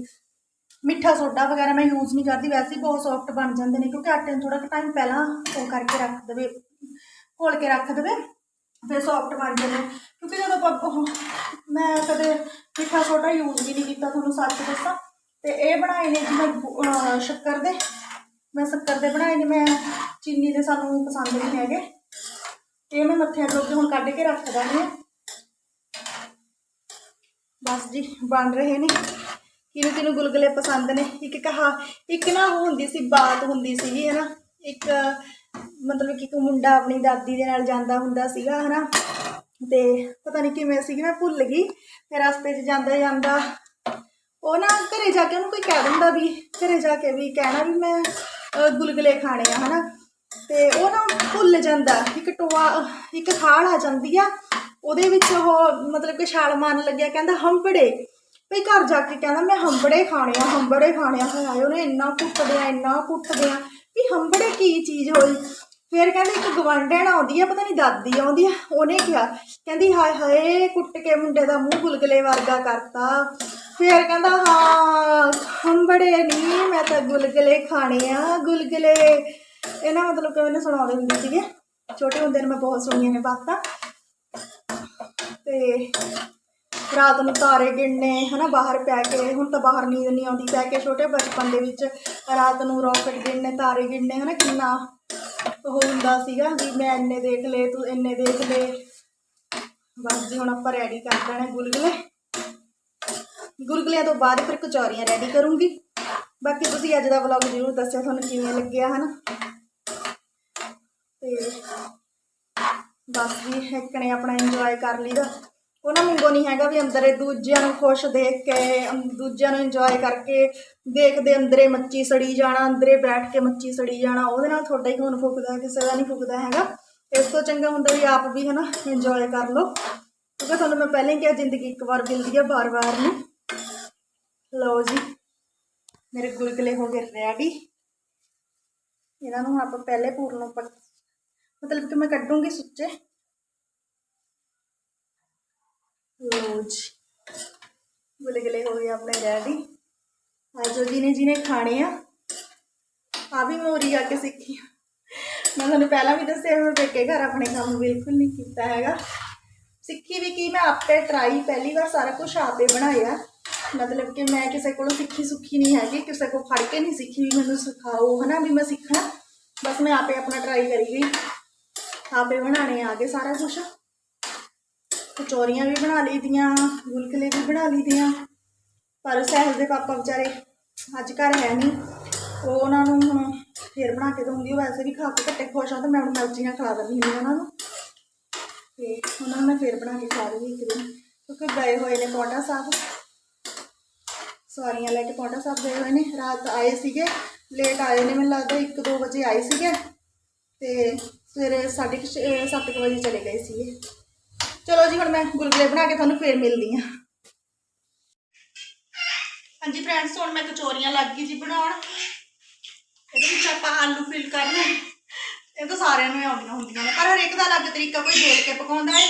ਮਿੱਠਾ ਸੋਡਾ ਵਗੈਰਾ ਮੈਂ ਯੂਜ਼ ਨਹੀਂ ਕਰਦੀ, ਵੈਸੇ ਹੀ ਬਹੁਤ ਸੌਫਟ ਬਣ ਜਾਂਦੇ ਨੇ ਕਿਉਂਕਿ ਆਟੇ ਨੂੰ ਥੋੜਾ ਟਾਈਮ ਪਹਿਲਾਂ ਉਹ ਕਰਕੇ ਰੱਖ ਦੇਵੇ, ਘੋਲ ਕੇ ਰੱਖ ਦੇਵੇ, ਫਿਰ ਸੌਫਟ ਬਣ ਜਾਂਦੇ ਕਿਉਂਕਿ ਜਦੋਂ ਆਪਾਂ ਮੈਂ ਕਦੇ ਮਿੱਠਾ ਸੋਡਾ ਯੂਜ਼ ਵੀ ਨਹੀਂ ਕੀਤਾ, ਤੁਹਾਨੂੰ ਸੱਚ ਦੱਸਾਂ। ਤੇ ਇਹ ਬਣਾਏ ਨੇ ਜੀ ਮੈਂ ਸ਼ੱਕਰ ਦੇ, ਮੈਂ ਸ਼ੱਕਰ ਦੇ ਬਣਾਏ ਨੇ, ਮੈਂ ਚੀਨੀ ਦੇ ਸਾਨੂੰ ਪਸੰਦ ਨਹੀਂ ਹੈਗੇ। ਇਹ ਮੈਂ ਮੱਥਿਆਂ ਤੋਂ ਹੁਣ ਕੱਢ ਕੇ ਰੱਖ ਦਾਂਗੀ। ਬਸ ਜੀ, ਬਣ ਰਹੇ ਨੇ। ਕਿਹਨੂੰ ਕਿਹਨੂੰ ਗੁਲਗੁਲੇ ਪਸੰਦ ਨੇ। ਇੱਕ ਕਹਾ ਇੱਕ ਨਾ ਉਹ ਹੁੰਦੀ ਸੀ, ਬਾਤ ਹੁੰਦੀ ਸੀਗੀ, ਹਨਾ। ਇੱਕ, ਮਤਲਬ ਕਿ ਇੱਕ ਮੁੰਡਾ ਆਪਣੀ ਦਾਦੀ ਦੇ ਨਾਲ ਜਾਂਦਾ ਹੁੰਦਾ ਸੀਗਾ, ਹਨਾ। ਤੇ ਪਤਾ ਨਹੀਂ ਕਿਵੇਂ ਸੀਗੀ, ਮੈਂ ਭੁੱਲ ਗਈ। ਫਿਰ ਰਸਤੇ 'ਚ ਜਾਂਦਾ ਜਾਂਦਾ ਉਹ ਨਾ ਘਰੇ ਜਾ ਕੇ ਉਹਨੂੰ ਕੋਈ ਕਹਿ ਦਿੰਦਾ ਵੀ, ਘਰੇ ਜਾ ਕੇ ਵੀ ਕਹਿਣਾ ਵੀ ਮੈਂ ਗੁਲਗੁਲੇ ਖਾਣੇ ਆ, ਹਨਾ। ਤੇ ਉਹ ਨਾ ਭੁੱਲ ਜਾਂਦਾ। ਇੱਕ ਟੋਆ, ਇੱਕ ਖਾਲ ਆ ਜਾਂਦੀ ਆ। ਉਹਦੇ ਵਿੱਚ ਉਹ ਮਤਲਬ ਕਿ ਛਾਲ ਮਾਰਨ ਲੱਗਿਆ, ਕਹਿੰਦਾ ਹੰਬੜੇ। ਭਈ ਘਰ ਜਾ ਕੇ ਕਹਿੰਦਾ, ਮੈਂ ਹੰਬੜੇ ਖਾਣੇ ਆ, ਹੰਬੜੇ ਖਾਣੇ ਆ ਹਾਏ ਉਹਨੇ ਇੰਨਾ ਕੁੱਟਦੇ ਆ, ਇੰਨਾ ਕੁੱਟਦੇ ਆ ਵੀ ਹੰਬੜੇ ਕੀ ਚੀਜ਼ ਹੋਈ? ਫਿਰ ਕਹਿੰਦੇ, ਇੱਕ ਗਵਾਂਢਣ ਆਉਂਦੀ ਆ, ਪਤਾ ਨਹੀਂ ਦਾਦੀ ਆਉਂਦੀ ਆ, ਉਹਨੇ ਕਿਹਾ, ਕਹਿੰਦੀ, ਹਾਏ ਹਾਏ, ਕੁੱਟ ਕੇ ਮੁੰਡੇ ਦਾ ਮੂੰਹ ਗੁਲਗੁਲੇ ਵਰਗਾ ਕਰਤਾ। ਫਿਰ ਕਹਿੰਦਾ, ਹਾਂ, ਹੰਬੜੇ ਨਹੀਂ ਮੈਂ ਤਾਂ ਗੁਲਗੁਲੇ ਖਾਣੇ ਆ, ਗੁਲਗੁਲੇ। ਇਹਨਾਂ ਮਤਲਬ ਕਿ ਉਹਨੇ ਸੁਣਾਉਂਦੇ ਹੁੰਦੇ ਸੀਗੇ, ਛੋਟੇ ਹੁੰਦੇ ਨੇ ਮੈਂ ਬਹੁਤ ਸੁਣੀਆਂ ਨੇ ਬਾਤਾਂ। ਤੇ ਰਾਤ ਨੂੰ ਤਾਰੇ ਗਿਣਨੇ, ਹਨਾ, ਬਾਹਰ ਪੈ ਕੇ, ਹੁਣ ਤਾਂ ਬਾਹਰ ਨੀਂਦ ਨਹੀਂ ਆਉਂਦੀ, ਪੈ ਕੇ ਛੋਟੇ ਬਚਪਨ ਦੇ ਵਿੱਚ ਰਾਤ ਨੂੰ ਰੌਕਟ ਗਿਣਨੇ, ਤਾਰੇ ਗਿਣਨੇ, ਹਨਾ, ਕਿੰਨਾ ਉਹ ਹੁੰਦਾ ਸੀਗਾ ਵੀ ਮੈਂ ਇੰਨੇ ਦੇਖ ਲਏ, ਤੂੰ ਇੰਨੇ ਦੇਖ ਲਏ। ਬਸ ਜੀ, ਹੁਣ ਆਪਾਂ ਰੈਡੀ ਕਰ ਦੇਣੇ ਗੁਲਗੁਲੇ। ਗੁਲਗੁਲਿਆਂ ਤੋਂ ਬਾਅਦ ਫਿਰ ਕਚੌਰੀਆਂ ਰੈਡੀ ਕਰੂੰਗੀ। ਬਾਕੀ ਤੁਸੀਂ ਅੱਜ ਦਾ ਵਲੌਗ ਜ਼ਰੂਰ ਦੱਸਿਓ, ਤੁਹਾਨੂੰ ਕਿਵੇਂ ਲੱਗਿਆ, ਹਨਾ? ਤੇ ਬਸ ਜੀ, ਇੱਕ ਨੇ ਆਪਣਾ ਇੰਜੋਏ ਕਰ ਲਈਦਾ। ਉਹਨਾਂ ਮੰਗੋ ਨਹੀਂ ਹੈਗਾ ਵੀ ਅੰਦਰੇ ਦੂਜਿਆਂ ਨੂੰ ਖੁਸ਼ ਦੇਖ ਕੇ, ਅੰ- ਦੂਜਿਆਂ ਨੂੰ ਇੰਜੋਏ ਕਰਕੇ ਦੇਖਦੇ ਅੰਦਰੇ ਮੱਚੀ ਸੜੀ ਜਾਣਾ, ਅੰਦਰੇ ਬੈਠ ਕੇ ਮੱਚੀ ਸੜੀ ਜਾਣਾ, ਉਹਦੇ ਨਾਲ ਤੁਹਾਡਾ ਹੀ ਖੂਨ ਫੁੱਕਦਾ ਕਿਸੇ ਦਾ ਨਹੀਂ ਫੁੱਕਦਾ ਹੈਗਾ। ਇਸ ਤੋਂ ਚੰਗਾ ਹੁੰਦਾ ਵੀ ਆਪ ਵੀ ਹਨਾ ਇੰਜੋਏ ਕਰ ਲਓ। ਕਿਉਂਕਿ ਤੁਹਾਨੂੰ ਮੈਂ ਪਹਿਲਾਂ ਹੀ ਕਿਹਾ ਜ਼ਿੰਦਗੀ ਇੱਕ ਵਾਰ ਮਿਲਦੀ ਹੈ ਬਾਰ-ਬਾਰ ਨਹੀਂ ਲਓ ਜੀ, ਮੇਰੇ ਗੁਲਗੁਲੇ ਹੋ ਗਏ ਰੈਡੀ ਇਹਨਾਂ ਨੂੰ ਆਪਾਂ ਪਹਿਲੇ ਪੂਰਨ ਉੱਪਰ ਮਤਲਬ ਕਿ ਮੈਂ ਕੱਢੂੰਗੀ ਸੁੱਚੇ। ਲਓ ਜੀ ਗੁਲਗੁਲੇ ਹੋ ਗਏ ਆਪਣੇ ਰੈਡੀ ਆਜੋ ਜੀ ਨੇ ਜਿਹਨੇ ਖਾਣੇ ਆ ਆ ਵੀ ਮੈਂ ਉਰੀ ਜਾ ਕੇ ਸਿੱਖੀ ਆ। ਮੈਂ ਤੁਹਾਨੂੰ ਪਹਿਲਾਂ ਵੀ ਦੱਸਿਆ ਮੈਂ ਪੇਕੇ ਘਰ ਆਪਣੇ ਕੰਮ ਬਿਲਕੁਲ ਨਹੀਂ ਕੀਤਾ ਹੈਗਾ ਸਿੱਖੀ ਵੀ ਕੀ ਮੈਂ ਆਪੇ ਟਰਾਈ ਪਹਿਲੀ ਵਾਰ ਸਾਰਾ ਕੁਝ ਆਪੇ ਬਣਾਇਆ ਮਤਲਬ ਕਿ ਮੈਂ ਕਿਸੇ ਕੋਲੋਂ ਸਿੱਖੀ ਸੁੱਖੀ ਨਹੀਂ ਹੈਗੀ ਕਿਸੇ ਕੋਲ ਫੜ ਕੇ ਨਹੀਂ ਸਿੱਖੀ ਵੀ ਮੈਨੂੰ ਸਿਖਾਓ ਹਨਾ ਵੀ ਮੈਂ ਸਿੱਖਣਾ ਬਸ ਮੈਂ ਆਪੇ ਆਪਣਾ ਟਰਾਈ ਕਰੀ ਗਈ ਆਪੇ ਬਣਾਣੇ ਆ ਗਏ ਸਾਰਾ ਕੁਝ ਕਚੌਰੀਆਂ ਵੀ ਬਣਾ ਲਈ ਦੀਆਂ ਗੁਲਗੁਲੇ ਵੀ ਬਣਾ ਲਈ ਦੀਆਂ। ਪਰ ਸਹਿਲ ਦੇ ਪਾਪਾ ਵਿਚਾਰੇ ਅੱਜ ਘਰ ਹੈ ਨਹੀਂ ਉਹ ਉਹਨਾਂ ਨੂੰ ਹੁਣ ਫੇਰ ਬਣਾ ਕੇ ਦਊਂਗੀ। ਉਹ ਵੈਸੇ ਵੀ ਖਾ ਕੇ ਘੱਟੇ ਖੁਸ਼ ਆ ਤਾਂ ਮੈਂ ਆਪਣੀ ਮਰਜ਼ੀ ਨਾਲ ਖਾ ਦਿੰਦੀ ਹੁੰਦੀ ਉਹਨਾਂ ਨੂੰ। ਤੇ ਉਹਨਾਂ ਨੂੰ ਮੈਂ ਫੇਰ ਬਣਾ ਕੇ ਖਾ ਦੂੰਗੀ ਇੱਕ ਦਿਨ। ਕਿਉਂਕਿ ਗਏ ਹੋਏ ਨੇ ਪੌਂਟਾ ਸਾਹਿਬ ਸਵਾਰੀਆਂ ਲੈ ਕੇ ਪੌਂਟਾ ਸਾਹਿਬ ਗਏ ਹੋਏ ਨੇ। ਰਾਤ ਆਏ ਸੀਗੇ। ਲੇਟ ਆਏ ਨੇ ਮੈਨੂੰ ਲੱਗਦਾ 1-2 ਵਜੇ ਆਏ ਸੀਗੇ। ਤੇ ਸਵੇਰੇ 7:30 ਵਜੇ ਚਲੇ ਗਏ ਸੀਗੇ। ਚਲੋ ਜੀ, ਹੁਣ ਮੈਂ ਗੁਲਗੁਲੇ ਬਣਾ ਕੇ ਤੁਹਾਨੂੰ ਫੇਰ ਮਿਲਦੀ ਹਾਂ। ਹਾਂਜੀ ਫਰੈਂਡਸ ਹੁਣ ਮੈਂ ਕਚੋਰੀਆਂ ਲੱਗ ਗਈ ਜੀ ਬਣਾਉਣ। ਇਹਦੇ ਵਿੱਚ ਆਪਾਂ ਆਲੂ ਫਿਲ ਕਰਨੇ। ਇਹ ਤਾਂ ਸਾਰਿਆਂ ਨੂੰ ਆਉਂਦੀਆਂ ਹੁੰਦੀਆਂ ਨੇ, ਪਰ ਹਰੇਕ ਦਾ ਅਲੱਗ ਤਰੀਕਾ, ਕੋਈ ਵੇਲ ਕੇ ਪਕਾਉਂਦਾ ਹੈ,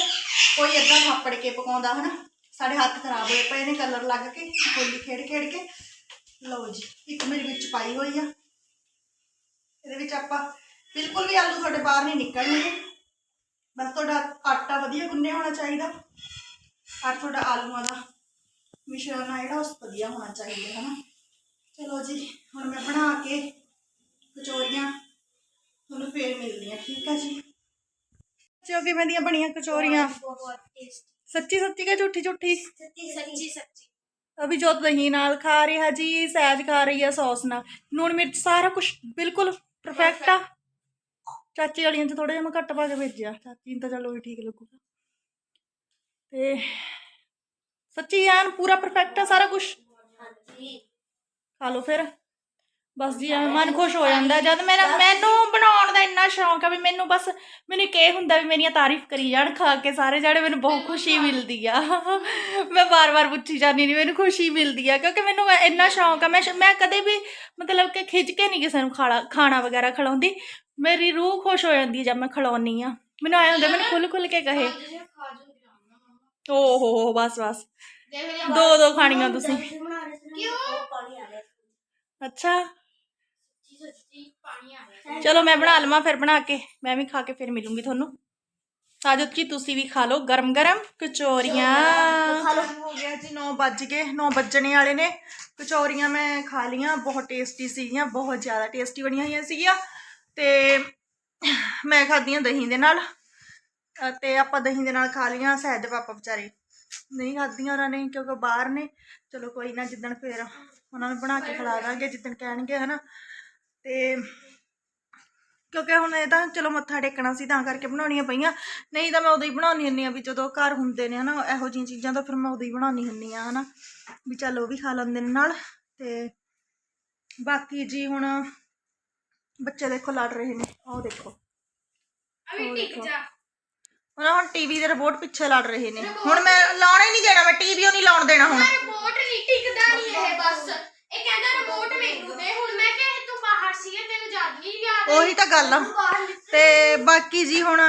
ਕੋਈ ਏਦਾਂ ਥਾਪੜ ਕੇ ਪਕਾਉਂਦਾ, ਹਨਾ? ਸਾਡੇ ਹੱਥ ਖਰਾਬ ਹੋਏ ਪਏ ਨੇ ਕਲਰ ਲੱਗ ਕੇ, ਗੋਲੀ ਖੇਡ ਖੇਡ ਕੇ। ਲਓ ਜੀ, ਇੱਕ ਮੇਰੇ ਵਿੱਚ ਪਾਈ ਹੋਈ ਆ। ਇਹਦੇ ਵਿੱਚ ਆਪਾਂ ਬਿਲਕੁਲ ਵੀ ਆਲੂ ਤੁਹਾਡੇ ਬਾਹਰ ਨਹੀਂ ਨਿਕਲਣਗੇ। ਬਸ ਤੁਹਾਡਾ ਆਟਾ ਵਧੀਆ ਗੁੰਨਿਆ ਹੋਣਾ ਚਾਹੀਦਾ। ਔਰ ਤੁਹਾਡਾ ਆਲੂਆਂ ਦਾ ਮਿਸ਼ਰਣ ਆ ਜਿਹੜਾ ਉਸ ਵਧੀਆ ਹੋਣਾ ਚਾਹੀਦਾ ਹੈ ਨਾ ਚਲੋ ਜੀ ਹੁਣ ਮੈਂ ਬਣਾ ਕੇ ਕਚੋਰੀਆਂ ਤੁਹਾਨੂੰ ਫੇਰ ਮਿਲਦੀ ਆ ਠੀਕ ਆ ਜੀ? ਚੋ ਕਿਵੇਂ ਦੀਆਂ ਬਣੀਆਂ ਕਚੋਰੀਆਂ? ਸੱਚੀ ਸੱਚੀ ਕਿ ਝੂਠੀ ਝੂਠੀ? ਸੱਚੀ ਸੱਚੀ ਅਭੀ ਜੋਤ ਦਹੀਂ ਨਾਲ ਖਾ ਰਿਹਾ ਜੀ ਸਹਿਜ ਖਾ ਰਹੀ ਆ ਸੌਸ ਨਾਲ। ਨੂਣ ਮਿਰਚ ਸਾਰਾ ਕੁਝ ਬਿਲਕੁਲ ਪਰਫੈਕਟ ਆ। ਚਾਚੀ ਵਾਲੀਆਂ ਚ ਥੋੜਾ ਜਿਹਾ ਮੈਂ ਘੱਟ ਪਾ ਕੇ ਭੇਜਿਆ। ਚਾਚੀ ਨੂੰ ਤਾਂ ਚਲੋ ਵੀ ਠੀਕ ਲੱਗੂਗਾ। ਤੇ ਸੱਚੀ ਐਨ ਪੂਰਾ ਪਰਫੈਕਟ ਆ ਸਾਰਾ ਕੁਝ ਖਾ ਲਓ ਫਿਰ। ਬਸ ਜੀ ਮਨ ਖੁਸ਼ ਹੋ ਜਾਂਦਾ ਜਦ ਮੇਰਾ ਮੈਨੂੰ ਬਣਾਉਣ ਦਾ ਇੰਨਾ ਸ਼ੌਂਕ ਆ ਵੀ ਮੈਨੂੰ ਬਸ ਮੈਨੂੰ ਇੱਕ ਇਹ ਹੁੰਦਾ ਵੀ ਮੇਰੀਆਂ ਤਾਰੀਫ ਕਰੀ ਜਾਣ ਖਾ ਕੇ ਸਾਰੇ ਜਾਣੇ ਮੈਨੂੰ ਬਹੁਤ ਖੁਸ਼ੀ ਮਿਲਦੀ ਆ। ਮੈਂ ਬਾਰ-ਬਾਰ ਪੁੱਛੀ ਜਾਂਦੀ ਨਹੀਂ ਮੈਨੂੰ ਖੁਸ਼ੀ ਮਿਲਦੀ ਆ ਕਿਉਂਕਿ ਮੈਨੂੰ ਇੰਨਾ ਸ਼ੌਂਕ ਆ ਮੈਂ ਮੈਂ ਕਦੇ ਵੀ ਮਤਲਬ ਕਿ ਖਿੱਚ ਕੇ ਨਹੀਂ ਕਿਸੇ ਨੂੰ ਖਾਣਾ ਖਾਣਾ ਵਗੈਰਾ ਖਿਲਾਉਂਦੀ। ਮੇਰੀ ਰੂਹ ਖੁਸ਼ ਹੋ ਜਾਂਦੀ ਹੈ ਜਦ ਮੈਂ ਖਿਲਾਉਣੀ ਆ। ਮੈਨੂੰ ਆਇਆ ਹੁੰਦਾ ਮੈਨੂੰ ਖੁੱਲ ਖੁੱਲ ਕੇ ਕਹੇ। ਓ ਹੋ ਹੋ ਬਸ ਬਸ। ਦੋ ਦੋ ਖਾਣੀਆਂ ਤੁਸੀਂ। ਅੱਛਾ। ਚਲੋ ਮੈਂ ਬਣਾ ਲਵਾਂ ਫਿਰ ਬਣਾ ਕੇ ਮੈਂ ਵੀ ਖਾ ਕੇ ਫਿਰ ਮਿਲੂੰਗੀ ਤੁਹਾਨੂੰ। ਆਜੋ ਜੀ ਤੁਸੀਂ ਵੀ ਖਾ ਲਓ ਗਰਮ ਗਰਮ ਕਚੋਰੀਆਂ ਹੋ ਗਿਆ ਜੀ 9 ਵੱਜ ਗਏ 9 ਵੱਜਣੇ ਵਾਲੇ ਨੇ। ਕਚੋਰੀਆਂ ਮੈਂ ਖਾ ਲੀਆਂ ਬਹੁਤ ਟੇਸਟੀ ਸੀਗੀਆਂ ਬਹੁਤ ਜ਼ਿਆਦਾ ਟੇਸਟੀ ਬਣੀਆਂ ਹੋਈਆਂ ਸੀਗੀਆਂ। ਤੇ ਮੈਂ ਖਾਧੀਆਂ ਦਹੀਂ ਦੇ ਨਾਲ। ਤੇ ਆਪਾਂ ਦਹੀਂ ਦੇ ਨਾਲ ਖਾ ਲੀਆਂ ਸਹਿਜ ਦੇ ਪਾਪਾ ਵਿਚਾਰੇ ਨਹੀਂ ਖਾਧੀਆਂ ਉਹਨਾਂ ਨੇ ਕਿਉਂਕਿ ਬਾਹਰ ਨੇ। ਚਲੋ ਕੋਈ ਨਾ ਜਿੱਦਣ ਫੇਰ ਉਹਨਾਂ ਨੂੰ ਬਣਾ ਕੇ ਖਿਲਾ ਦਾਂਗੇ ਜਿੱਦਣ ਕਹਿਣਗੇ ਹਨਾ। ਤੇ ਕਿਉਂਕਿ ਹੁਣ ਇਹ ਤਾਂ ਚਲੋ ਮੱਥਾ ਟੇਕਣਾ ਸੀ ਤਾਂ ਕਰਕੇ ਬਣਾਉਣੀਆਂ ਪਈਆਂ। ਨਹੀਂ ਤਾਂ ਮੈਂ ਉਦੋਂ ਹੀ ਬਣਾਉਣੀ ਹੁੰਦੀ ਆ ਵੀ ਜਦੋਂ ਘਰ ਹੁੰਦੇ ਨੇ ਹਨਾ ਇਹੋ ਜਿਹੀਆਂ ਚੀਜ਼ਾਂ ਤਾਂ ਫਿਰ ਮੈਂ ਉਦੋਂ ਹੀ ਬਣਾਉਣੀ ਹੁੰਦੀ ਆ ਹਨਾ ਵੀ ਚੱਲ ਉਹ ਵੀ ਖਾ ਲੈਂਦੇ ਨੇ ਨਾਲ। ਤੇ ਬਾਕੀ ਜੀ ਹੁਣ ਬੱਚੇ ਦੇਖੋ ਲੜ ਰਹੇ ਨੇ ਆਹ ਦੇਖੋ। ਅਭੀ ਟਿਕ ਜਾ। ਉਹਨਾਂ ਹੁਣ ਟੀਵੀ ਦੇ ਰਿਮੋਟ ਪਿੱਛੇ ਲੜ ਰਹੇ ਨੇ। ਹੁਣ ਮੈਂ ਲਾਉਣਾ ਹੀ ਨਹੀਂ ਦੇਣਾ ਮੈਂ ਟੀਵੀ ਉਹ ਨਹੀਂ ਲਾਉਣ ਦੇਣਾ ਹੁਣ। ਰਿਮੋਟ ਨਹੀਂ ਟਿਕਦਾ ਨਹੀਂ ਇਹ ਬਸ। ਇਹ ਕਹਿੰਦਾ ਰਿਮੋਟ ਮੈਨੂੰ ਦੇ ਹੁਣ ਮੈਂ ਤੂੰ ਬਾਹਰ ਸੀ ਤੈਨੂੰ ਜਦ ਵੀ ਯਾਦ ਉਹੀ ਤਾਂ ਗੱਲ ਆ। ਤੇ ਬਾਕੀ ਜੀ ਹੁਣ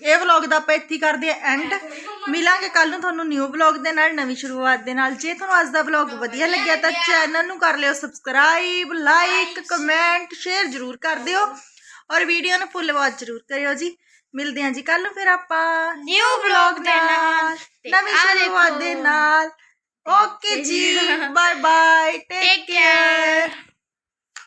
ਇਹ ਵਲੌਗ ਦਾ ਆਪਾਂ ਇੱਥੇ ਹੀ ਕਰਦੇ ਆ ਐਂਡ ਮਿਲਾਂਗੇ ਕੱਲ ਨੂੰ ਤੁਹਾਨੂੰ ਨਿਊ ਵਲੌਗ ਦੇ ਨਾਲ ਨਵੀਂ ਸ਼ੁਰੂਆਤ ਦੇ ਨਾਲ। ਜੇ ਤੁਹਾਨੂੰ ਅੱਜ ਦਾ ਵਲੌਗ ਵਧੀਆ ਲੱਗਿਆ ਤਾਂ ਚੈਨਲ ਨੂੰ ਕਰ ਲਿਓ ਸਬਸਕ੍ਰਾਈਬ ਲਾਈਕ ਕਮੈਂਟ ਸ਼ੇਅਰ ਜ਼ਰੂਰ ਕਰ ਦਿਓ। ਔਰ ਵੀਡੀਓ ਨੂੰ ਫੁੱਲ ਵਾਚ ਜ਼ਰੂਰ ਕਰਿਓ ਜੀ। ਮਿਲਦੇ ਹਾਂ ਜੀ ਕੱਲ ਨੂੰ ਫਿਰ ਆਪਾਂ ਨਿਊ ਵਲੌਗ ਦੇ ਨਾਲ। ਨਵੀਂ ਸ਼ੁਰੂਆਤ ਦੇ ਨਾਲ। ਓਕੇ ਜੀ ਬਾਏ ਬਾਏ ਟੇਕ ਕੇਅਰ